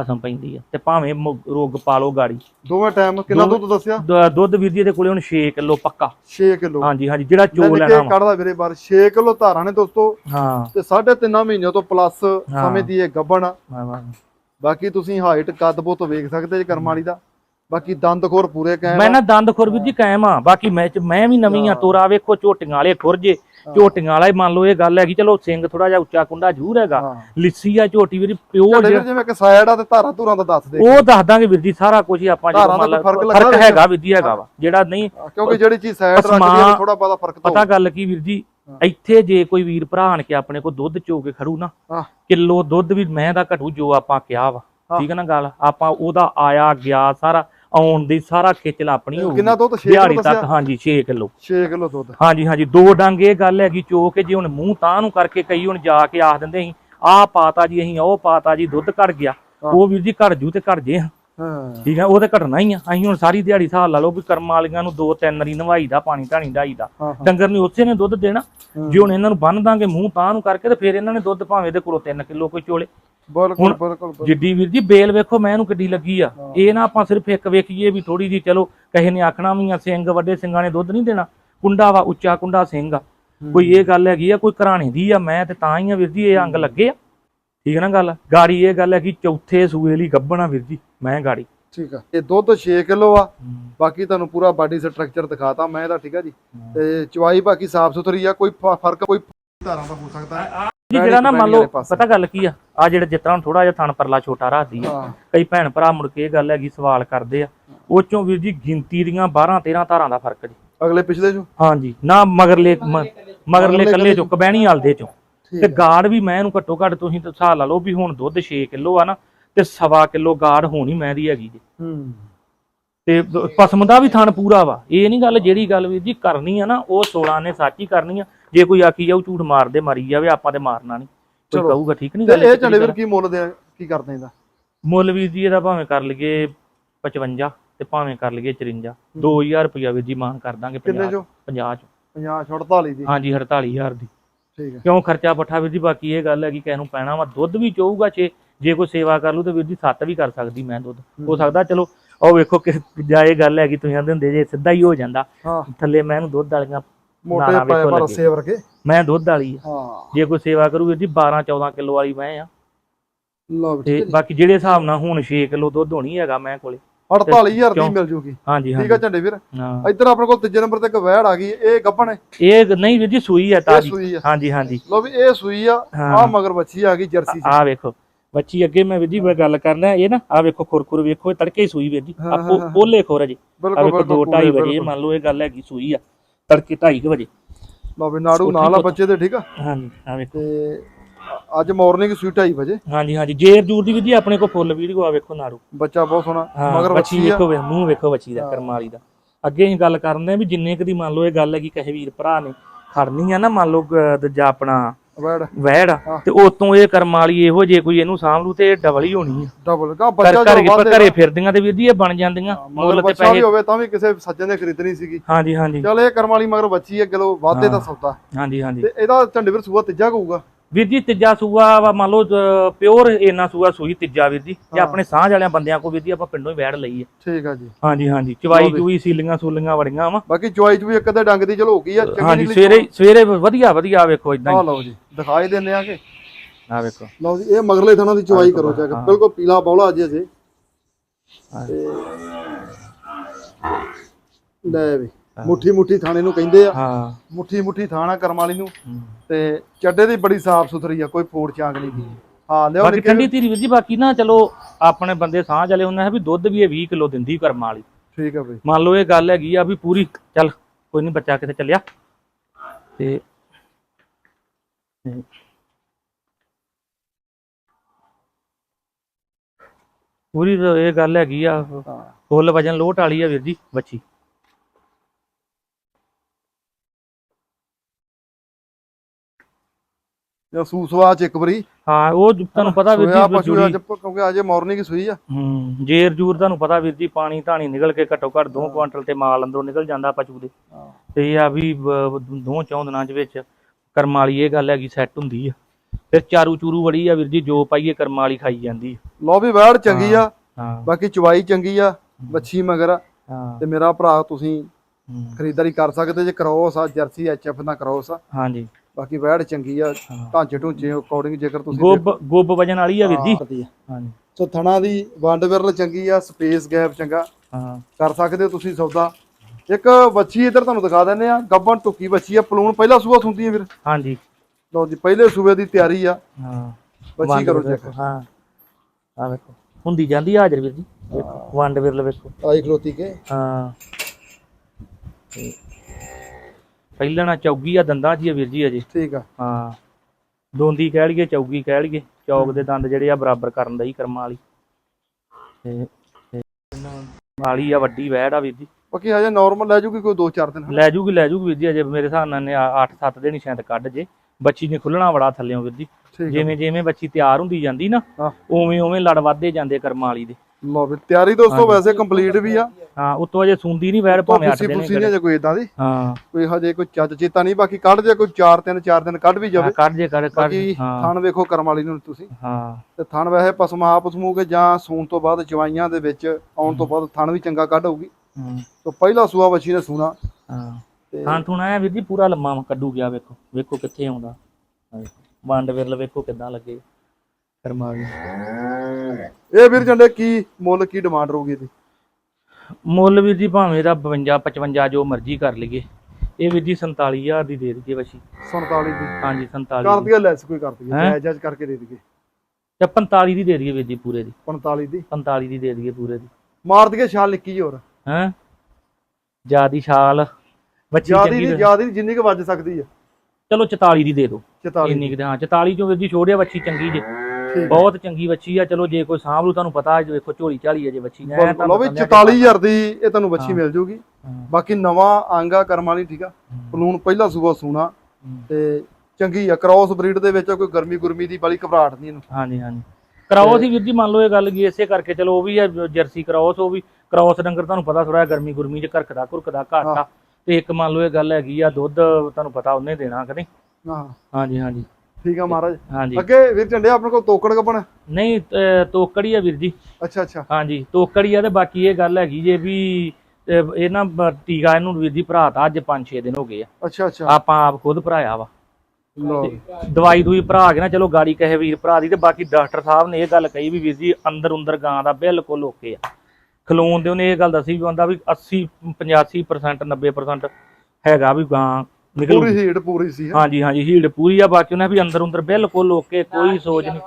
ਪਸਮ ਪੈਂਦੀ ਆ। ਤੇ ਭਾਵੇਂ ਮੁ- ਰੋਗ ਪਾ ਲਓ ਗਾੜੀ। ਦੋਵੇਂ ਟਾਈਮ ਕਿੰਨਾ ਦੁੱਧ ਦੱਸਿਆ? ਦ- ਦੁੱਧ ਵੀਰ ਜੀ ਇਹਦੇ ਕੋਲੇ ਹੁਣ 6 ਕਿਲੋ ਪੱਕਾ। 6 ਕਿਲੋ। ਹਾਂਜੀ ਹਾਂਜੀ ਜਿਹੜਾ ਚੋ ਲੈਣਾ ਵਾ। ਕੱਢਦਾ ਵੀਰੇ ਬਾਰ 6 ਕਿਲੋ ਧਾਰਾਂ ਨੇ ਦੋਸਤੋ। ਹਾਂ। ਤੇ 3.5 ਮਹੀਨਿਆਂ ਤੋਂ ਪਲੱਸ ਹਾਂ। ਸਮੇਂ ਦੀ ਇਹ ਗੱਬਣ ਆ। ਵਾਹ, ਵਾਹ। ਬਾਕੀ ਤੁਸੀਂ ਹਾਈਟ ਕੱਦ ਬੁੱਤ ਵੇਖ ਸਕਦੇ ਜੇ ਕਰਮ ਵਾਲੀ ਦਾ। ਬਾਕੀ ਦੰਦ ਖੋਰ ਪੂਰੇ ਕਾਇਮ ਮੈਂ ਆ। ਨਾ ਦੰਦ ਖੁਰ ਵੀਰ ਜੀ ਕਾਇਮ ਆ। ਬਾਕੀ ਮੈਂ ਚ ਮੈਂ ਵੀ ਨਵੀਂ ਆ। ਤੋਰਾ ਵੇਖੋ ਝੋਟੀਆਂ ਵਾਲੇ ਖੁਰਜੇ। ਝੋਟੀਆਂ ਵਾਲਾ ਹੀ ਮੰਨ ਲਓ ਇਹ ਗੱਲ ਹੈਗੀ ਚਲੋ ਸਿੰਘ ਥੋੜਾ ਜਿਹਾ ਉੱਚਾ ਕੁੰਡਾ ਜ਼ਰੂਰ ਹੈਗਾ। ਲਿੱਸੀ ਆ ਝੋਟੀ ਵੀਰ ਪਿਓਰ ਜਿਵੇਂ ਕਿ ਸਾਈਡ ਆ ਤੇ ਧਾਰਾਂ ਧੂਰਾਂ ਦਾ ਦੱਸ ਦੇ ਉਹ ਦੱਸ ਦਾਂਗੇ ਵੀਰ ਜੀ ਸਾਰਾ ਕੁਝ ਹੀ ਆਪਾਂ ਦਾ ਮੰਨ ਫ਼ਰਕ ਹੈਗਾ ਵੀਰ ਜੀ ਹੈਗਾ ਵਾ। ਜਿਹੜਾ ਨਹੀਂ ਕਿਉਂਕਿ ਜਿਹੜੀ ਚੀਜ਼ ਸਾਈਡ ਰੱਖਦੀ ਹੈ ਥੋੜਾ ਬਹੁਤਾ ਫ਼ਰਕ ਤਾਂ ਪਤਾ ਗੱਲ ਕੀ ਵੀਰ ਜੀ ਇੱਥੇ ਜੇ ਕੋਈ ਵੀਰ ਭਰਾ ਆਣ ਕੇ ਆਪਣੇ ਕੋਲ ਦੁੱਧ ਚੋ ਕੇ ਖੜੂ ਨਾ ਕਿਲੋ ਦੁੱਧ ਵੀ ਮੈਂ ਦਾ ਘਟੂ ਜੋ ਆਪਾਂ ਕਿਹਾ ਵਾ। ਠੀਕ ਹੈ ਨਾ ਗੱਲ? ਆਪਾਂ ਉਹਦਾ ਆਇਆ ਗਿਆ ਸਾਰਾ। ਆਉਣ ਦੀ ਸਾਰਾ ਖੇਚਲ ਆਪਣੀ ਹੋਊਗੀ। ਕਿੰਨਾ ਦੁੱਧ? 6 ਦਿਹਾੜੀ ਕਿਲੋ ਤੱਕ ਹਾਂਜੀ 6 ਕਿਲੋ। 6 ਕਿਲੋ ਦੁੱਧ। ਹਾਂਜੀ ਹਾਂਜੀ ਦੋ ਡੰਗ ਇਹ ਗੱਲ ਹੈਗੀ ਚੋ ਕੇ ਜੇ ਹੁਣ ਮੂੰਹ ਤਾਂ ਨੂੰ ਕਰਕੇ ਕਈ ਹੁਣ ਜਾ ਕੇ ਆਖ ਦਿੰਦੇ ਸੀ ਆਹ ਪਾਤਾ ਜੀ ਅਸੀਂ ਉਹ ਪਾਤਾ ਜੀ ਦੁੱਧ ਘਟ ਗਿਆ। ਉਹ ਵੀਰ ਜੀ ਘਟ ਜੂ ਤੇ ਘਟ ਜੇ ਹਾਂ। ਠੀਕ ਹੈ ਉਹ ਤੇ ਘਟਣਾ ਹੀ ਆ। ਅਸੀਂ ਹੁਣ ਸਾਰੀ ਦਿਹਾੜੀ ਹਿਸਾਬ ਲਾ ਲਓ ਵੀ ਕਰਮ ਵਾਲੀਆਂ ਨੂੰ ਦੋ ਤਿੰਨ ਰੀ ਨਵਾਈ ਦਾ ਪਾਣੀ ਢਾਣੀ ਢਾਈ ਦਾ। ਡੰਗਰ ਨੇ ਉਸੇ ਨੇ ਦੁੱਧ ਦੇਣਾ। ਜੇ ਹੁਣ ਇਹਨਾਂ ਨੂੰ ਬੰਨ ਦਾਂਗੇ ਮੂੰਹ ਤਾਂ ਨੂੰ ਕਰਕੇ ਤੇ ਫਿਰ ਇਹਨਾਂ ਨੇ ਦੁੱਧ ਭਾਵੇਂ ਇਹਦੇ ਕੋਲੋਂ 3 ਕਿਲੋ ਕੋਈ ਚੋਲੇ। ਬਿਲਕੁਲ ਬਿਲਕੁਲ। ਜਿੱਡੀ ਵੀਰ ਜੀ ਬੇਲ ਵੇਖੋ ਮੈਂ ਇਹਨੂੰ ਕਿੱਡੀ ਲੱਗੀ ਆ। ਇਹ ਨਾ ਆਪਾਂ ਸਿਰਫ ਇੱਕ ਵੇਖੀਏ ਵੀ ਥੋੜੀ ਜੀ ਚਲੋ ਕਹੇ ਨੇ ਆਖਣਾ ਵੀ ਆ ਸਿੰਘ ਵੱਡੇ ਸਿੰਘਾਂ ਨੇ ਦੁੱਧ ਨਹੀਂ ਦੇਣਾ। ਕੁੰਡਾ ਵਾ ਉੱਚਾ ਕੁੰਡਾ ਸਿੰਘ ਆ। ਕੋਈ ਇਹ ਗੱਲ ਹੈਗੀ ਆ ਕੋਈ ਘਰਾਣੇ ਦੀ ਆ ਮੈਂ ਤੇ ਤਾਂ ਹੀ ਆ ਵੀਰ ਜੀ ਇਹ ਅੰਗ ਲੱਗੇ ਆ। ਠੀਕ ਹੈ ਨਾ ਗੱਲ? ਗਾੜੀ ਇਹ ਗੱਲ ਹੈ ਕਿ ਚੌਥੇ ਸੂਏ ਲਈ ਗੱਭਣਾ ਵੀਰ ਜੀ ਮੈਂ ਗਾੜੀ। ਠੀਕ ਆ। ਇਹ ਦੁੱਧ 6 ਕਿਲੋ ਆ ਬਾਕੀ ਤੁਹਾਨੂੰ ਪੂਰਾ ਬਾਡੀ ਸਟਰਕਚਰ ਦਿਖਾਤਾ ਮੈਂ ਇਹਦਾ ਠੀਕ ਆ ਜੀ। ਤੇ ਚਵਾਈ ਬਾਕੀ ਸਾਫ਼ ਸੁਥਰੀ ਆ ਕੋਈ ਫ਼ਰਕ ਕੋਈ ਧਾਰਾਂ ਦਾ ਹੋ ਸਕਦਾ। ਜੀ ਜਿਹੜਾ ਨਾ ਮੰਨ ਲਓ। ਪਤਾ ਗੱਲ ਕੀ ਆ? ਆ ਜਿਹੜਾ ਤਰ੍ਹਾਂ ਥੋੜਾ ਜਿਹਾ ਥਣ ਪਰਲਾ ਛੋਟਾ ਰੱਖਦੀ ਆ। ਕਈ ਭੈਣ ਭਰਾ ਮੁੜ ਕੇ ਇਹ ਗੱਲ ਹੈਗੀ ਸਵਾਲ ਕਰਦੇ ਆ। ਉਹ ਚੋਂ ਵੀਰ ਜੀ ਗਿਣਤੀ ਦੀਆਂ 12 13 ਧਾਰਾਂ ਦਾ ਫ਼ਰਕ ਜੀ। ਅਗਲੇ ਪਿਛਲੇ ਚੋਂ? ਹਾਂਜੀ। ਨਾ ਮਗਰਲੇ ਮਗਰਲੇ ਕੱਲੇ ਚੋਂ ਕਬੈਣੀ ਹਲਦੇ ਚੋਂ। ਤੇ ਗਾੜ ਵੀ ਮੈਂ ਇਹਨੂੰ ਘੱਟੋ ਘੱਟ ਤੁਸੀਂ ਤਾਂ ਹਿਸਾਬ ਲਾ ਲਓ ਵੀ ਹੁਣ ਦੁੱਧ 6 ਕਿਲੋ ਆ ਨਾ ਤੇ ਸਵਾ ਕਿਲੋ ਗਾੜ ਹੋਣੀ ਮੈਂ ਦੀ ਹੈਗੀ ਜੀ। ਹੂੰ। ਤੇ ਪਸਮ ਦਾ ਵੀ ਥਣ ਪੂਰਾ ਵਾ। ਇਹ ਨਹੀਂ ਗੱਲ ਜਿਹੜੀ ਗੱਲ ਵੀਰ ਜੀ ਕਰਨੀ ਆ ਨਾ ਉਹ 16 ਨੇ ਸੱਚ ਹੀ ਕਰਨੀ ਆ। ਜੇ ਕੋਈ ਆਖੀ ਜਾਊ ਝੂਠ ਮਾਰਦੇ ਮਾਰੀ ਜਾਵੇ ਆਪਾਂ ਤੇ ਮਾਰਨਾ ਨਹੀਂ ਕੋਈ ਚਲੋ। ਕਹੂਗਾ ਠੀਕ ਨਹੀਂ ਗੱਲ ਇਹ ਦੀ ਵੀਰ ਕੀ ਮੁੱਲ ਦੇ ਕੀ ਕਰਦੇ ਇਹਦਾ? ਮੁੱਲ ਵੀਰ ਜੀ ਇਹਦਾ ਭਾਵੇਂ ਕਰ ਲਈਏ 55 ਤੇ ਭਾਵੇਂ ਕਰ ਲਈਏ 54 2000 ਰੁਪਇਆ ਵੀਰ ਜੀ ਮਾਨ ਕਰ ਦਾਂਗੇ ਕਿੰਨੇ 50 ਚੋਂ? 50 ਚ। 50 48 ਦੀ। ਹਾਂਜੀ 48000 ਦੀ। ਠੀਕ ਹੈ। ਕਿਉਂ ਖਰਚਾ ਪੱਠਾ ਵੀਰ ਜੀ ਬਾਕੀ ਇਹ ਗੱਲ ਹੈ ਕਿ ਕਿਸੇ ਨੂੰ ਪੈਣਾ ਵਾ ਦੁੱਧ ਵੀ ਚੋਊਗਾ ਛੇ। ਜੇ ਕੋਈ ਸੇਵਾ ਕਰ ਲੂ ਤੇ ਵੀਰ ਜੀ ਸੱਤ ਵੀ ਕਰ ਸਕਦੀ ਮੈਂ ਦੁੱਧ। ਹੋ। ਸਕਦਾ ਚਲੋ ਉਹ ਵੇਖੋ ਕਿ ਜਾ ਇਹ ਗੱਲ ਹੈ ਕਿ ਤੁਸੀਂ ਆਂਦੇ ਹੁੰਦੇ ਜੇ ਸਿੱਧਾ ਹੀ ਹੋ ਜਾਂਦਾ। ਥੱਲੇ ਮੈਂ ਇਹਨੂੰ ਦੁੱਧ ਵਾਲੀਆਂ ਮੋਟੇ ਪਏ ਵੇਖੋ ਪਰ ਲੱਗੇ। ਰੱਸੇ ਵਰਗੇ ਮੈਂ ਦੁੱਧ ਵਾਲੀ ਆ। ਹਾਂ। ਜੇ ਕੋਈ ਸੇਵਾ ਕਰੂ ਵੀਰ ਜੀ 12 14 ਕਿਲੋ ਵਾਲੀ ਮੈਂ ਆ। ਲਓ ਵੀ ਤੇ ਠੀਕ ਬਾਕੀ ਜਿਹੜੇ ਹਿਸਾਬ ਨਾਲ ਹੁਣ 6 ਕਿਲੋ ਦੁੱਧ ਹੋਣੀ ਹੈਗਾ ਮੈਂ ਕੋਲੇ 48000 ਦੀ ਕਿਉਂ? ਮਿਲ ਜੂਗੀ। ਹਾਂਜੀ ਠੀਕ ਹਾਂਜੀ। ਹੈ ਝੰਡੇ ਵੀਰ। ਹਾਂ। ਇੱਧਰ ਆਪਣੇ ਕੋਲ ਤੀਜੇ ਨੰਬਰ ਤੇ ਇੱਕ ਵੈੜ ਆ ਗਈ ਇਹ ਗੱਭਣ ਹੈ। ਇਹ ਨਹੀਂ ਵੀਰ ਜੀ ਸੂਈ ਹੈ ਇਹ ਤਾਜੀ। ਸੂਈ ਆ। ਹਾਂਜੀ ਹਾਂਜੀ। ਲਓ ਵੀ ਇਹ ਸੂਈ ਆ ਹਾਂ। ਆ ਮਗਰ ਬੱਚੀ ਆ ਗਈ ਜਰਸੀ ਚ। ਆ ਵੇਖੋ ਬੱਚੀ ਅੱਗੇ ਮੈਂ ਵੀਰ ਜੀ ਮੈਂ ਗੱਲ ਕਰਨਾ ਇਹ ਨਾ ਆ ਵੇਖੋ ਖੁਰਖੁਰ ਵੇਖੋ ਇਹ ਤੜਕੇ ਹੀ ਸੂਈ ਵੀਰ ਜੀ। ਹਾਂ, ਆ ਹਾਂ। ਪੋਲੇ ਖੋਰ ਜੀ। ਆ ਬਿਲਕੁਲ ਵੇਖੋ ਬਿਲਕੁਲ 2:30 ਵਜੇ ਬਿਲਕੁਲ। ਮੰਨ ਲਓ ਇਹ ਗੱਲ ਹੈਗੀ ਸੂਈ ਆ। ਤੜਕੇ 2:30 ਵਜੇ। ਲਓ ਵੀ ਨਾੜੂ ਨਾਲ ਆ। ਬੱਚੇ ਦੇ ਠੀਕ ਆ? ਹਾਂਜੀ ਆ ਵੇਖੋ। ਤੇ ਅੱਜ ਮਾਰਨਿੰਗ ਸੂਈ 2:30 ਵਜੇ। ਹਾਂਜੀ ਹਾਂਜੀ ਜੇਰ ਜੂਰ ਦੀ ਜੀ ਆਪਣੇ ਕੋਲ ਫੁੱਲ ਵੀਡੀਓ ਆ ਵੇਖੋ ਨਾੜੂ। ਬੱਚਾ ਬਹੁਤ ਸੋਹਣਾ ਮਗਰ ਬੱਚੀ ਬੱਚੀ ਆ। ਵੇਖੋ ਵੇ ਮੂੰਹ ਵੇਖੋ ਬੱਚੀ ਦਾ ਕਰਮਾਲੀ ਦਾ। ਅੱਗੇ ਅਸੀਂ ਗੱਲ ਕਰਦੇ ਆ ਵੀ ਜਿੰਨੇ ਕਦੀ ਮੰਨ ਲਓ ਇਹ ਗੱਲ ਹੈਗੀ ਕਹੇ ਵੀਰ ਭਰਾ ਨੇ ਖੜਨੀ ਆ ਨਾ ਮੰਨ ਲਓ ਗ- ਦੂਜਾ ਆਪਣਾ ਵੈੜ। ਤੇ ਉਤੋਂ ਇਹ ਕਰਮਾਲੀ ਇਹੋ ਜੇ ਕੋਈ ਇਹਨੂੰ ਸਾਂਭ ਲੂ ਤੇ ਇਹ ਡਬਲ ਹੀ ਹੋਣੀ ਆ। ਡਬਲ ਕਾ ਘਰ ਬੱਚਾ ਘਰ ਵੱਧ ਘਰੇ ਫਿਰਦੀਆਂ ਤੇ ਵੀਰ ਜੀ ਇਹ ਬਣ ਜਾਂਦੀਆਂ। ਮੁੱਲ ਤੇ ਪੈਸੇ ਹੋਵੇ ਤਾਂ ਵੀ ਕਿਸੇ ਸੱਜਣ ਨੇ ਖਰੀਦਣੀ ਸੀਗੀ। ਹਾਂਜੀ ਹਾਂਜੀ। ਚਲ ਇਹ ਕਰਮ ਵਾਲੀ ਮਗਰ ਬੱਚੀ ਹੈ ਕਿਲੋ ਵਾਧੇ ਦਾ ਸੌਦਾ। ਹਾਂਜੀ ਹਾਂਜੀ। ਤੇ ਇਹਦਾ ਝੰਡੇ ਵੀਰ ਸੂਆ ਤੀਜਾ ਕਹੂਗਾ ਵੀਰ ਜੀ ਤੀਜਾ ਸੂਆ ਵਾ ਮੰਨ ਲਓ ਪਿਓਰ ਇੰਨਾ ਸੂਆ ਸੂਈ ਤੀਜਾ ਵੀਰ ਜੀ ਜੇ ਆਪਣੇ ਸਾਂਝ ਵਾਲਿਆਂ ਬੰਦਿਆਂ ਕੋ ਵੀਰ ਜੀ ਆਪਾਂ ਪਿੰਡੋਂ ਹੀ ਵੈੜ ਲਈ ਹੈ ਠੀਕ ਆ ਜੀ। ਹਾਂਜੀ ਹਾਂਜੀ ਚਵਾਈ ਚੂਈ ਸੀਲੀਆਂ ਸੂਲੀਆਂ ਵੜੀਆਂ ਵਾ। ਬਾਕੀ ਚੁਆਈ ਚ ਵੀ ਇੱਕ ਅੱਧੇ ਡੰਗ ਦੀ ਚਲੋ ਹੋ ਗਈ ਆ ਚੰਗੀ ਹਾਂਜੀ ਸਵੇਰੇ ਸਵੇਰੇ ਵਧੀਆ ਵਧੀਆ ਵੇਖੋ ਇਦਾਂ ਲਓ ਜੀ ਦਿਖਾਈ ਦਿੰਦੇ ਆ ਕਿ ਆ ਵੇਖੋ। ਲਓ ਜੀ ਇਹ ਮਗਰਲੇ ਥਾਣਾ ਦੀ ਚੁਆਈ ਕਰੋ ਚੈੱਕ। ਬਿਲਕੁਲ ਪੀਲਾ ਬੌਲਾ ਅਜੇ ਅਜੇ। ਤੇ ਲੈ ਵੀ। ਮੁੱਠੀ ਮੁੱਠੀ ਥਾਣੇ ਨੂੰ ਕਹਿੰਦੇ ਆ। ਹਾਂ। ਮੁੱਠੀ ਮੁੱਠੀ ਥਾਣਾ ਕਰਮ ਵਾਲੀ ਨੂੰ। ਤੇ ਚੱਡੇ ਦੀ ਬੜੀ ਸਾਫ਼ ਸੁਥਰੀ ਆ ਕੋਈ ਫੋੜ ਚਾਂਗ ਨਹੀਂ ਦੀ। ਹਾਂ ਲਿਓ ਬਾਕੀ ਠੰਡੀ ਧੀਰੀ ਵੀਰ ਜੀ ਬਾਕੀ ਨਾ ਚਲੋ ਆਪਣੇ ਬੰਦੇ ਸਾਂਝ ਵਾਲੇ ਉਹਨਾਂ ਹੈ ਵੀ ਦੁੱਧ ਵੀ ਇਹ 20 ਕਿਲੋ ਦਿੰਦੀ ਕਰਮ ਵਾਲੀ ਠੀਕ ਆ ਬਈ। ਮੰਨ ਲਓ ਇਹ ਗੱਲ ਹੈਗੀ ਆ ਵੀ ਪੂਰੀ ਚੱਲ ਕੋਈ ਨਹੀਂ ਬੱਚਾ ਕਿਤੇ ਚੱਲਿਆ। ਤੇ ਪੂਰੀ ਇਹ ਗੱਲ ਹੈਗੀ ਆ ਫੁੱਲ ਵਜਨ ਲੋਟ ਵਾਲੀ ਆ ਵੀਰ ਜੀ ਬੱਚੀ। ਜਾਂ ਸੂਸਵਾ ਚ ਇੱਕ ਵਾਰੀ। ਹਾਂ ਉਹ ਤੁਹਾਨੂੰ ਪਤਾ ਵੀਰ ਸੋਇਆ ਜੀ ਪਸ਼ੂ ਜੁੜੀ ਅੱਜ ਕਿਉਂਕਿ ਅਜੇ ਮਾਰਨਿੰਗ ਸੂਈ ਆ। ਹੂੰ ਜੇਰ ਜੂਰ ਤੁਹਾਨੂੰ ਪਤਾ ਵੀਰ ਜੀ ਪਾਣੀ ਧਾਣੀ ਨਿਕਲ ਕੇ ਘੱਟੋ ਘੱਟ 2 ਕੁਆਂਟਲ ਤੇ ਮਾਲ ਅੰਦਰੋਂ ਨਿਕਲ ਜਾਂਦਾ ਪਸ਼ੂ ਦੇ। ਤੇ ਇਹ ਆ ਵੀ ਦੋ ਚੌਂ ਦਿਨਾਂ ਚ ਵਿੱਚ ਕਰਮ ਵਾਲੀ ਇਹ ਗੱਲ ਹੈਗੀ ਸੈੱਟ ਹੁੰਦੀ ਆ। ਫਿਰ ਚਾਰੂ ਚੂਰੂ ਬੜੀ ਆ ਵੀਰ ਜੀ ਜੋ ਪਾਈਏ ਕਰਮ ਵਾਲੀ ਖਾਈ ਜਾਂਦੀ ਆ। ਲਓ ਵੀ ਵੈੜ ਚੰਗੀ ਆ ਹਾਂ ਬਾਕੀ ਚੁਆਈ ਚੰਗੀ ਆ ਬੱਚੀ ਮਗਰ ਆ। ਹਾਂ। ਤੇ ਮੇਰਾ ਭਰਾ ਤੁਸੀਂ ਹੂੰ, ਖਰੀਦਦਾਰੀ ਕਰ ਸਕਦੇ ਜੇ ਕਰੋਸ ਆ ਜਰਸੀ ਐਚਐਫ ਦਾ ਕਰੋਸ ਆ। ਹਾਂਜੀ। ਬਾਕੀ ਵੈੜ ਚੰਗੀ ਆ ਹਾਂ। ਢਾਂਚੇ ਢੂੰਚੇ ਅਕੋਰਡਿੰਗ ਜੇਕਰ ਤੁਸੀਂ ਗੁੱਬ ਗੁੱਬ ਵਜਨ ਵਾਲੀ ਆ ਵੀਰ ਜੀ। ਹਾਂਜੀ। ਸੋ ਥਣਾ ਦੀ ਵੰਡ ਵਿਰਲ ਚੰਗੀ ਆ ਸਪੇਸ ਗੈਪ ਚੰਗਾ। ਹਾਂ। ਕਰ ਸਕਦੇ ਹੋ ਤੁਸੀਂ ਸੌਦਾ। ਇੱਕ ਬੱਚੀ ਇੱਧਰ ਤੁਹਾਨੂੰ ਦਿਖਾ ਦਿੰਦੇ ਆ ਗੱਬਨ ਟੁੱਕੀ ਬੱਚੀ ਆ ਪਲੂਣ ਪਹਿਲਾ ਸੂਆ ਸੁੰਦੀ ਆ ਵੀਰ। ਹਾਂਜੀ। ਲਓ ਜੀ ਪਹਿਲੇ ਸੂਬੇ ਦੀ ਤਿਆਰੀ ਆ। ਹਾਂ। ਬੱਚੀ ਕਰੋ ਚੈੱਕ। ਹਾਂ। ਆ ਵੇਖੋ। ਹੁੰਦੀ ਜਾਂਦੀ ਆ ਹਾਜ਼ਰ ਵੀਰ ਜੀ। ਵੰਡ ਵਿਰਲ ਵੇਖੋ। ਆਈ ਖਲੋਤੀ ਕੇ। ਹਾਂ। ਤੇ ਪਹਿਲਾਂ ਨਾ ਚੌਗੀ ਆ ਦੰਦਾਂ 'ਚ ਹੀ ਆ ਵੀਰ ਜੀ ਅਜੇ। ਠੀਕ ਆ। ਹਾਂ। ਦੋਂਦੀ ਕਹਿ ਲਈਏ ਚੌਗੀ ਕਹਿ ਲਈਏ। ਚੌਕ ਦੇ ਦੰਦ ਜਿਹੜੇ ਆ ਬਰਾਬਰ ਕਰਨ ਦਾ ਹੀ ਕਰਮਾਂ ਵਾਲੀ। ਤੇ ਵਾਲੀ ਆ ਵੱਡੀ ਵੈੜ ਆ ਵੀਰ ਜੀ। ਬਾਕੀ ਹਜੇ ਨਾਰਮਲ ਲੈ ਜੂਗੀ ਕੋਈ 2-4 ਦਿਨ ਲੈ ਜੂਗੀ ਲੈ ਜੂਗੀ ਵੀਰ ਜੀ ਅਜੇ ਮੇਰੇ ਹਿਸਾਬ ਨਾਲ ਨੇ 8-7 ਦਿਨ ਹੀ ਸ਼ਾਇਦ ਕੱਢ ਜੇ। ਬੱਚੀ ਨੇ ਖੁੱਲਣਾ ਬੜਾ ਥੱਲਿਓਂ ਵੀਰ ਜੀ। ਜਿਵੇਂ ਜਿਵੇਂ ਬੱਚੀ ਤਿਆਰ ਹੁੰਦੀ ਜਾਂਦੀ ਨਾ ਉਵੇਂ ਉਵੇਂ ਲੜ ਵੱਧਦੇ ਜਾਂਦੇ ਕਰਮਾਂ ਵਾਲੀ ਦੇ। ਲਓ ਵੀ ਤਿਆਰੀ ਦੋਸਤੋ ਵੈਸੇ ਕੰਪਲੀਟ ਵੀ ਆ। ਹਾਂ ਉਤੋਂ ਅਜੇ ਸੁੰਦੀ ਨਹੀਂ ਵੈੜ ਭਾਵੇਂ 8 ਫੁੱਸੀ ਦਿਨ ਫੁੱਸੀ ਨਹੀਂ ਅਜੇ ਕੋਈ ਇਦਾਂ ਦੀ? ਹਾਂ। ਕੋਈ ਹਜੇ ਕੋਈ ਚੱਜ ਚੇਤਾ ਨਹੀਂ ਬਾਕੀ ਕੱਢ ਜੇ ਕੋਈ 4-3 4 ਦਿਨ ਕੱਢ ਵੀ ਜਾਵੇ। ਕੱਢ ਜੇ ਕੱਢ ਕੱਢ। ਹਾਂ। ਥਣ ਵੇਖੋ ਕਰਮ ਵਾਲੀ ਨੂੰ ਤੁਸੀਂ। ਹਾਂ। ਤੇ ਥਣ ਵੈਸੇ ਪਸਮਾ ਪਸਮੂ ਕੇ ਜਾਂ ਸੂਣ ਤੋਂ ਬਾਅਦ ਚਵਾਈਆਂ ਦੇ ਵਿੱਚ ਆਉਣ ਤੋਂ ਬਾਅਦ ਥਣ ਵੀ ਚੰਗਾ ਕੱਢ ਹੋਊਗੀ ਹੂੰ, ਤੋਂ ਪਹਿਲਾ ਸੂਆ ਬੱਚੀ ਨੇ ਸੂਣਾ। ਹਾਂ। ਹਾਂ ਥੁਣਾ ਆਇਆ ਵੀਰ ਜੀ ਪੂਰਾ ਲੰਮਾ ਕੱਢੂ ਗਿਆ ਵੇਖੋ ਵੇਖੋ ਕਿੱਥੇ ਆਉਂਦਾ। ਵੰਡ ਵਿਰਲ ਵੇਖੋ ਕਿੱਦਾਂ ਲੱਗੇ। ਕਰਮਾ ਇਹ ਵੀਰ ਜੰਡੇ ਕੀ ਮੁੱਲ ਕੀ ਡਿਮਾਂਡ ਰਹੂਗੀ ਇਹਦੀ? ਮੁੱਲ ਵੀਰ ਜੀ ਭਾਵੇਂ ਇਹਦਾ 52 55 ਜੋ ਮਰਜ਼ੀ ਕਰ ਲਈਏ। ਇਹ ਵੀਰ ਜੀ 47000 ਦੀ ਦੇ ਦਈਏ ਵਸ਼ੀ 47 ਦੀ। ਹਾਂਜੀ 47 ਕਰ ਦੀ। ਦਈਏ ਲੈਸ ਕੋਈ ਕਰ ਦਈਏ। ਹੈਂ? ਜਾਇਜ਼ ਜਾਇਜ਼ ਕਰਕੇ ਦੇ ਦਈਏ। ਤੇ 45 ਦੀ ਦੇ ਦਈਏ ਵੀਰ ਜੀ ਪੂਰੇ ਦੀ। 45 ਦੀ। 45 ਦੀ ਦੇ ਦਈਏ ਪੂਰੇ ਦੀ। ਮਾਰ ਦਈਏ ਛਾਲ ਨਿੱਕੀ ਜਿਹੀ ਹੋਰ। ਹੈਂ? ਜਿਆਦੀ ਛਾਲ। ਬੱਚੀ ਜਿਆਦੀ ਚੰਗੀ ਨਹੀਂ ਦੇ- ਜਿਆਦੀ ਨੀ, ਜਿੰਨੀ ਕੁ ਵੱਜ ਸਕਦੀ ਆ। ਚਲੋ 44 ਦੀ ਦੇ ਦਿਓ। 44 ਇੰਨੀ ਕੁ ਦੇ। ਹਾਂ 44 ਚੋਂ ਵੀਰ ਜੀ ਛੋੜਿਆ ਬੱਚੀ ਚੰਗੀ ਜੇ। ਬਹੁਤ ਚੰਗੀ ਬੱਚੀ ਆ। ਚਲੋ ਜੇ ਕੋਈ ਸਾਂਭ ਲੂ ਤੁਹਾਨੂੰ ਪਤਾ ਅੱਜ ਵੇਖੋ ਝੋਲੀ ਝਾਲੀ ਹੈ ਜੇ ਬੱਚੀ ਨੇ ਲਓ ਵੀ 44000 ਦੀ ਇਹ ਤੁਹਾਨੂੰ ਬੱਚੀ ਮਿਲ ਜੂਗੀ। ਬਾਕੀ ਨਵਾਂ ਆਂਗਾ ਕਰਮ ਵਾਲੀ ਠੀਕ ਆ। ਪਲੂਣ ਪਹਿਲਾ ਸੂਬਾ ਸੂਣਾ। ਤੇ ਚੰਗੀ ਆ। ਕ੍ਰਾਸ ਬਰੀਡ ਦੇ ਵਿੱਚ ਕੋਈ ਗਰਮੀ ਗੁਰਮੀ ਦੀ ਬੜੀ ਘਬਰਾਹਟ ਨਹੀਂ ਇਹਨੂੰ। ਹਾਂਜੀ ਹਾਂਜੀ। ਕਰਾਉਸ ਹੀ ਵੀਰ ਜੀ ਮੰਨ ਲਓ ਇਹ ਗੱਲ ਕੀ ਇਸੇ ਕਰਕੇ ਚਲੋ ਉਹ ਵੀ ਆ ਜਰਸੀ ਕਰਾਉਸ ਉਹ ਵੀ। ਕਰਾਉਸ ਡੰਗਰ ਤੁਹਾਨੂੰ ਪਤਾ ਥੋੜਾ ਗਰਮੀ ਗੁਰਮੀ ਚ ਘਰਕਦਾ ਘੁਰਕਦਾ ਘੱਟ। ਤੇ ਇੱਕ ਮੰਨ ਲਓ ਇਹ ਗੱਲ ਹੈਗੀ ਆ ਦੁੱਧ ਤੁਹਾਨੂੰ ਪਤਾ ਉਹਨੇ ਦੇਣਾ ਕਿ ਨਹੀਂ। ਹਾਂ। ਹਾਂਜੀ ਹਾਂਜੀ। ਠੀਕ ਆ ਮਹਾਰਾਜ। ਹਾਂਜੀ। ਅੱਗੇ ਵੀਰ ਝੰਡੇ ਆਪਣੇ ਕੋਲ ਤੋਕੜ ਕੱਪਣ? ਨਹੀਂ ਤੋਕੜੀ ਆ ਵੀਰ ਜੀ। ਅੱਛਾ ਅੱਛਾ। ਹਾਂਜੀ ਤੋਕੜੀ ਆ ਤੇ ਬਾਕੀ ਇਹ ਗੱਲ ਹੈਗੀ ਜੇ ਵੀ ਇਹ ਨਾ ਟੀਕਾ ਇਹਨੂੰ ਵੀਰ ਜੀ ਭਰਾਤਾ ਅੱਜ 5-6 ਦਿਨ ਹੋ ਗਏ ਆ। ਅੱਛਾ ਅੱਛਾ। ਆਪਾਂ ਆਪ ਖੁਦ ਭਰਾਇਆ ਵਾ। ਦਵਾਈ ਦੂਈ ਭਰਾ ਕੇ ਨਾ ਚਲੋ ਗਾੜੀ ਕਹੇ ਵੀਰ ਭਰਾ ਦੀ ਤੇ ਬਾਕੀ ਡਾਕਟਰ ਸਾਹਿਬ ਨੇ ਇਹ ਗੱਲ ਕਹੀ ਵੀ ਵੀਰ ਜੀ ਅੰਦਰ ਅੰਦਰ ਗਾਂ ਦਾ ਬਿਲਕੁਲ ਓਕੇ ਆ। ਖਲੋਣ ਦੇ ਉਹਨੇ ਇਹ ਗੱਲ ਦੱਸੀ ਵੀ ਬੰਦਾ ਵੀ 80 85% 90% ਹੈਗਾ ਵੀ ਗਾਂ ਨਿਕਲੂ ਪੂਰੀ ਹੀਟ ਪੂਰੀ ਸੀ। ਹਾਂਜੀ ਹਾਂਜੀ ਹੀੜ ਪੂਰੀ ਆ ਬਾਕੀ ਉਹਨੇ ਵੀ ਅੰਦਰ ਅੰਦਰ ਬਿਲਕੁਲ ਓਕੇ ਕੋਈ ਸੋਚ ਨਹੀਂ।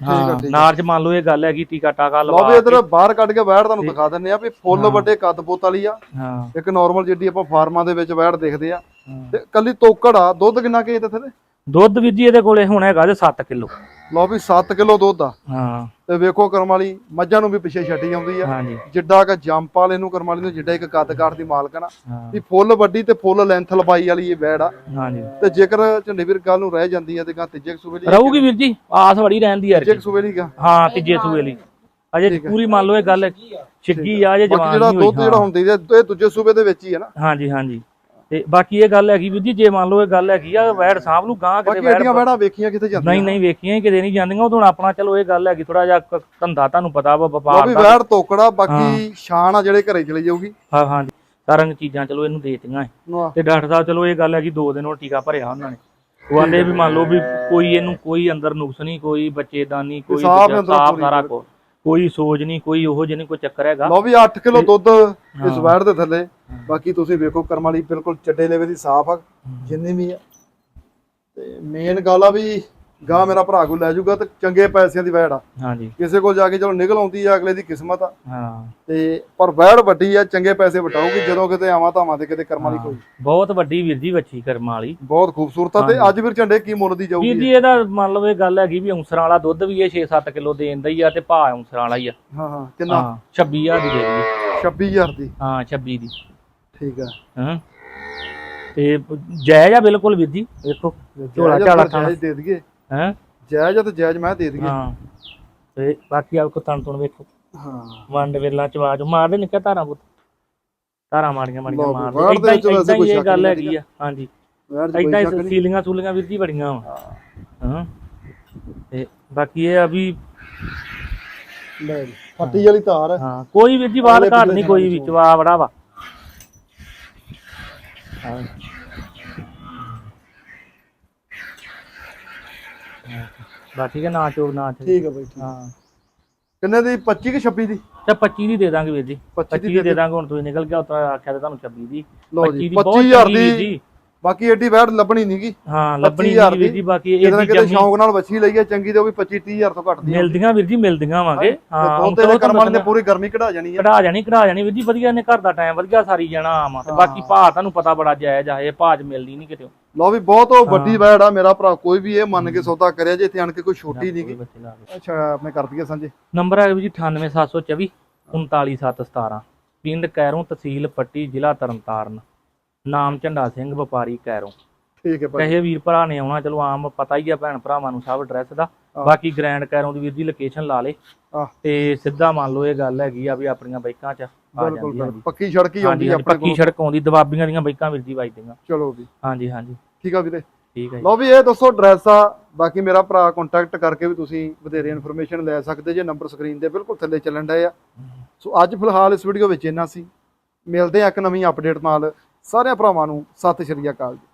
ਹਾਂ ਨਾਰਜ ਮੰਨ ਲਓ ਇਹ ਗੱਲ ਹੈਗੀ ਟੀਕਾ ਟਾਕਾ ਲਓ ਵੀ ਲਵਾ ਇਧਰ ਬਾਹਰ ਕੱਢ ਕੇ ਵੈੜ ਤੁਹਾਨੂੰ ਦਿਖਾ ਦਿੰਨੇ ਆ ਵੀ ਫੁੱਲ ਵੱਡੇ ਕੱਦ ਪੁੱਤ ਵਾਲੀ ਆ। ਹਾਂ। ਇੱਕ ਨਾਰਮਲ ਜਿਹੜੀ ਆਪਾਂ ਫਾਰਮਾਂ ਦੇ ਵਿੱਚ ਵੈੜ ਦੇਖਦੇ ਆ। ਤੇ ਕੱਲੀ ਤੋਕੜ ਆ ਦੁੱਧ ਕਿੰਨਾ ਕੇ ਇੱਥੇ ਦੁੱਧ ਵੀਰ ਜੀ ਇਹਦੇ ਕੋਲੇ ਹੁਣ ਹੈਗਾ ਜੇ 7 ਕਿਲੋ। ਲਓ ਵੀ 7 ਕਿਲੋ ਦੁੱਧ ਆ। ਹਾਂ। ਤੇ ਵੇਖੋ ਕਰਮ ਵਾਲੀ ਮੱਝਾਂ ਨੂੰ ਵੀ ਪਿੱਛੇ ਛੱਡੀ ਆਉਂਦੀ ਆ। ਹਾਂਜੀ। ਜਿੱਡਾ ਕ ਜੰਪ ਵਾਲੇ ਨੂੰ ਕਰਮ ਵਾਲੀ ਨੂੰ ਜਿੱਡਾ ਇੱਕ ਕੱਦ ਕਾਠ ਦੀ ਮਾਲਕ ਨਾ ਹਾਂ। ਵੀ ਫੁੱਲ ਵੱਡੀ ਤੇ ਫੁੱਲ ਲੈਂਥ ਲੰਬਾਈ ਵਾਲੀ ਇਹ ਵੈੜ ਆ। ਹਾਂਜੀ। ਤੇ ਜੇਕਰ ਝੰਡੇ ਵੀਰ ਕੱਲ ਨੂੰ ਰਹਿ ਜਾਂਦੀ ਆ ਤੇ ਗਾਂ ਤੀਜੇ ਕੁ ਸੂਬੇ ਲਈ ਰਹੂਗੀ ਵੀਰ ਜੀ ਆਸ ਬੜੀ ਰਹਿੰਦੀ ਯਾਰ ਤੀਜੇ ਕੁ ਸੂਬੇ ਲਈ ਗਾ। ਹਾਂ ਤੀਜੇ ਸੂਏ ਲਈ ਅਜੇ ਪੂਰੀ ਮੰਨ ਲਓ ਇਹ ਗੱਲ ਛਿੱਗੀ ਆ। ਜੇ ਬਾਕੀ ਜਵਾਨ ਜਿਹੜਾ ਨਹੀਂ ਹੋਈ। ਦੁੱਧ ਜਿਹੜਾ ਹੁੰਦੀ ਆ ਇਹ ਦੂਜੇ ਸੂਬੇ ਦੇ ਵਿੱਚ ਹੀ ਆ ਨਾ। ਹਾਂਜੀ ਹਾਂਜੀ। ਤੇ ਬਾਕੀ ਇਹ ਗੱਲ ਹੈਗੀ ਵੀਰ ਜੀ ਜੇ ਮੰਨ ਲਓ ਇਹ ਗੱਲ ਹੈਗੀ ਆ ਵੈੜ ਸਾਂਭ ਲੂ ਗਾਂ ਕਿਤੇ ਬਾਕੀ ਵੈੜ ਐਡੀਆਂ ਵੈੜਾਂ ਵੇਖੀਆਂ ਕਿੱਥੇ ਜਾਂਦੀਆਂ? ਨਹੀਂ ਨਹੀਂ ਵੇਖੀਆਂ ਹੀ ਕਿਤੇ ਨਹੀਂ ਜਾਂਦੀਆਂ ਉਹ ਤਾਂ ਹੁਣ ਆਪਣਾ ਚਲੋ ਇਹ ਗੱਲ ਹੈਗੀ ਥੋੜਾ ਜਿਹਾ ਕ- ਧੰਦਾ ਤੁਹਾਨੂੰ ਪਤਾ ਵਾ ਉਹ ਵਪਾਰ ਵੀ ਦਾ। ਵੈੜ ਤੋਕੜਾ ਬਾਕੀ ਸ਼ਾਨ ਆ ਜਿਹੜੇ ਘਰੇ ਚਲੀ ਜਾਊਗੀ। ਹਾਂ ਹਾਂਜੀ ਸਾਰੀਆਂ ਚੀਜ਼ਾਂ ਚਲੋ ਇਹਨੂੰ ਦੇਤੀਆਂ। ਵਾਹ, ਤੇ ਡਾਕਟਰ ਸਾਹਿਬ ਚਲੋ ਇਹ ਗੱਲ ਹੈਗੀ ਦੋ ਦਿਨ ਉਹ ਟੀਕਾ ਭਰਿਆ ਉਹਨਾਂ ਨੇ। ਉਹ ਆਂਦੇ ਵੀ ਮੰਨ ਲਓ ਵੀ ਕੋਈ ਇਹਨੂੰ ਕੋਈ ਅੰਦਰ ਨੁਕਸ ਨਹੀਂ ਕੋਈ ਬੱਚੇਦਾਨੀ ਕੋਈ ਸਾਫ਼ ਅੰਦਰੋਂ ਸਾਫ਼ ਪੂਰੀ ਸਾਰਾ ਕੁਛ। ਕੋਈ ਸੋਜ ਨਹੀਂ ਕੋਈ ਉਹੋ ਜਿਹੀ ਨਹੀਂ ਕੋਈ ਚੱਕਰ ਹੈਗਾ। ਲਓ ਵੀ 8 ਕਿਲੋ ਦੁੱਧ ਇਸ ਵੈੜ ਦੇ ਥੱਲੇ। ਬਾਕੀ ਤੁਸੀਂ ਵੇਖੋ ਕਰਮ ਵਾਲੀ ਬਿਲਕੁਲ ਚੱਡੇ ਲੈਵੇ ਦੀ ਸਾਫ਼ ਆ ਜਿੰਨੀ ਵੀ ਆ। ਤੇ ਮੇਨ ਗੱਲ ਆ ਵੀ ਗਾਂ ਮੇਰਾ ਭਰਾ ਕੋ ਲੈ ਜਾਊਗਾ ਤੇ ਚੰਗੇ ਪੈਸਿਆਂ ਦੀ ਵੈੜ ਆ। ਹਾਂਜੀ। ਕਿਸੇ ਕੋਲ ਜਾ ਕੇ ਚਲੋ ਨਿਕਲ ਆਉਂਦੀ ਆ ਅਗਲੇ ਦੀ ਕਿਸਮਤ ਆ। ਹਾਂ। ਤੇ ਪਰ ਵੈੜ ਵੱਡੀ ਆ ਚੰਗੇ ਪੈਸੇ ਵਟਾਊਗੀ ਜਦੋਂ ਕਿਤੇ ਆਵਾਂ ਧਾਵਾਂ ਤੇ ਕਿਤੇ ਕਰਮ ਵਾਲੀ ਕੋਈ। ਬਹੁਤ ਵੱਡੀ ਵੀਰ ਜੀ ਵੱਛੀ ਕਰਮ ਵਾਲੀ। ਬਹੁਤ ਖੂਬਸੂਰਤ ਆ ਤੇ ਅੱਜ ਵੀਰ ਝੰਡੇ ਕੀ ਮੁੱਲ ਦੀ ਵੀਰ ਜਾਊਗੀ ਜੀ ਇਹਦਾ ਮੰਨ ਲਓ ਇਹ ਗੱਲ ਹੈਗੀ ਵੀ ਔਂਸਰਾਂ ਵਾਲਾ ਦੁੱਧ ਵੀ ਇਹ 6-7 ਕਿਲੋ ਦੇਣ ਦਾ ਹੀ ਆ ਤੇ ਭਾਅ ਔਂਸਰਾਂ ਵਾਲਾ ਹੀ ਆ। ਹਾਂ ਹਾਂ। ਕਿੰਨਾ? ਹਾਂ 26000 ਦੀ ਦੇ ਦਈਏ 26000 ਦੀ। ਹਾਂ 26 ਦੀ। ਠੀਕ ਆ। ਹਾਂ। ਤੇ ਜਾਇਜ਼ ਆ ਬਿਲਕੁਲ ਵੀਰ ਜੀ ਵੇਖੋ ਝੋਲਾ ਝਾਲਾ ਜਾਇਜ਼ ਦੇ ਦਈਏ। ਹੈ? ਜਾਇਜ਼ ਆ ਤੇ ਜਾਇਜ਼ ਮੈਂ ਦੇ ਦਈਏ। ਹਾਂ। ਤੇ ਬਾਕੀ ਆਪ ਕੋ ਤਣ ਤੁਣ ਵੇਖੋ। ਹਾਂ। ਵੰਡ ਵੇਲਾ ਚ ਆਵਾਜ਼ ਮਾਰਦੇ ਨਿੱਕਾ ਧਾਰਾਂ ਪੁੱਤ। ਧਾਰਾਂ ਮਾੜੀਆਂ ਲਓ, ਮਾਰਦੇ ਇਦਾਂ ਹੀ ਇਹ ਗੱਲ ਹੈਗੀ ਆ। ਹਾਂਜੀ। ਇਦਾਂ ਹੀ ਨਹੀਂ। ਸੀਲੀਆਂ ਸੂਲੀਆਂ ਵੀਰ ਜੀ ਬੜੀਆਂ ਵਾ। ਹਾਂ। ਤੇ ਬਾਕੀ ਇਹ ਆ ਵੀ ਲੈ ਫੱਟੀ ਵਾਲੀ ਧਾਰ ਹੈ ਹਾਂ ਕੋਈ ਵੀਰ ਜੀ ਬਾਹਰ ਪਿਛਲੇ ਨਹੀਂ ਕੋਈ ਵੀ ਚਵਾ ਬੜਾ ਵਾ। ਹਾਂ। ਬਾਕੀ ਕਿ ਨਾ ਚੋਗ ਨਾ ਠੀਕ ਹੈ ਬਾਈ ਠੀਕ ਹਾਂ। ਕਿੰਨੇ ਦੀ? 25 ਕਿ 26 ਦੀ? ਤੇ 25 ਦੀ ਦੇ ਦਾਂਗੇ ਵੀਰ ਜੀ। 25 25 ਦੀ ਦੇ ਦਾਂਗੇ ਹੁਣ ਤੁਸੀਂ ਨਿਕਲ ਗਿਆ ਉਤਰਾ ਆਖਿਆ ਤਾਂ ਤੁਹਾਨੂੰ 26 ਦੀ। ਲਓ 25 ਜੀ ਦੀ ਬਹੁਤ 25000 ਚੰਗੀ ਵੀਰ ਦੀ। ਜੀ। ਬਾਕੀ ਏਡੀ ਵੈੜ ਲੱਭਣੀ ਨਹੀਂਗੀ ਹਾਂ ਲੱਭਣੀ 25,000 ਨਹੀਂ ਵੀਰ ਜੀ ਬਾਕੀ ਇਹ ਵੀ ਕਿਤੇ ਸ਼ੌਂਕ ਨਾਲ ਵੱਛੀ ਲਈ ਹੈ ਚੰਗੀ ਤੇ ਉਹ ਵੀ 25 30000 ਤੋਂ ਘੱਟ ਦੀ ਮਿਲਦੀਆਂ ਵੀਰ ਜੀ ਮਿਲਦੀਆਂ ਵਾਂਗੇ ਹਾਂ ਦੋ ਤੇ ਕਰਮ ਨੇ ਪੂਰੀ ਗਰਮੀ ਕਢਾ ਜਾਣੀ ਹੈ ਕਢਾ ਜਾਣੀ ਕਢਾ ਜਾਣੀ ਵੀਰ ਜੀ ਵਧੀਆ ਨੇ ਘਰ ਦਾ ਟਾਈਮ ਵਧੀਆ ਸਾਰੀ ਜਾਣਾ ਆਮ ਆ। ਤੇ ਬਾਕੀ ਭਾਅ ਤੁਹਾਨੂੰ ਪਤਾ ਬੜਾ ਜਾਇਜ਼ ਆ ਇਹ ਭਾਅ 'ਚ ਮਿਲਦੀ ਨਹੀਂ ਕਿਤੇ। ਲਓ ਵੀ ਬਹੁਤ ਵੱਡੀ ਵੈੜ ਆ ਮੇਰਾ ਭਰਾ ਕੋਈ ਵੀ ਇਹ ਮੰਨ ਕੇ ਸੌਦਾ ਕਰਿਆ ਜੇ ਇੱਥੇ ਆਣ ਕੇ ਕੋਈ ਛੋਟੀ ਨਹੀਂਗੀ ਅੱਛਾ ਆਪਣੇ ਕਰ ਦਈਏ ਸਾਂਝੇ। ਨੰਬਰ ਹੈ ਜੀ 98724 39717 ਪਿੰਡ ਕੈਰੋਂ ਤਹਿਸੀਲ ਪੱਟੀ ਜ਼ਿਲ੍ਹਾ ਤਰਨਤਾਰਨ। ਨਾਮ ਝੰਡਾ ਸਿੰਘ ਵਪਾਰੀ ਕੈਰੋਂ। ਠੀਕ ਹੈ ਭਾਈ। ਕਹੇ ਵੀਰ ਭਰਾ ਨੇ ਆਉਣਾ ਚਲੋ ਆਮ ਪਤਾ ਹੀ ਆ ਭੈਣ ਭਰਾਵਾਂ ਨੂੰ ਸਭ ਐਡਰੈਸ ਦਾ। ਬਾਕੀ ਗ੍ਰੈਂਡ ਕੈਰੋਂ ਦੀ ਵੀਰ ਜੀ ਲੋਕੇਸ਼ਨ ਲਾ ਲੇ। ਤੇ ਸਿੱਧਾ ਮੰਨ ਲਓ ਇਹ ਗੱਲ ਹੈਗੀ ਆ ਵੀ ਆਪਣੀਆਂ ਬਾਈਕਾਂ 'ਚ ਆ ਪੱਕੀ ਸੜਕ ਹੀ ਆਉਂਦੀ ਆਪਣੇ ਪੱਕੀ ਸੜਕ ਆਉਂਦੀ ਦਬਾਬੀਆਂ ਦੀਆਂ ਬਾਈਕਾਂ ਵੀਰ ਜੀ ਵੱਜਦੀਆਂ ਚਲੋ ਵੀ ਹਾਂਜੀ ਹਾਂਜੀ। ਠੀਕ ਆ ਵੀਰੇ। ਠੀਕ ਹੈ ਲਓ ਵੀ ਇਹ ਦੋਸਤੋ ਐਡਰੈਸ ਆ ਬਾਕੀ ਮੇਰਾ ਭਰਾ ਕੰਟੈਕਟ ਕਰਕੇ ਵੀ ਤੁਸੀਂ ਵਧੇਰੇ ਇਨਫੋਰਮੇਸ਼ਨ ਲੈ ਸਕਦੇ ਜੇ ਨੰਬਰ ਸਕਰੀਨ ਦੇ ਬਿਲਕੁਲ ਥੱਲੇ ਚੱਲਣ ਡਏ ਆ। ਸੋ ਅੱਜ ਫਿਲਹਾਲ ਇਸ ਵੀਡੀਓ ਵਿੱਚ ਇੰਨਾ ਸੀ। ਮਿਲਦੇ ਆ ਇੱਕ ਨਵੀਂ ਅਪਡੇਟ ਨਾਲ। ਸਾਰਿਆਂ ਭਰਾਵਾਂ ਨੂੰ ਸਤਿ ਸ਼੍ਰੀ ਅਕਾਲ ਜੀ।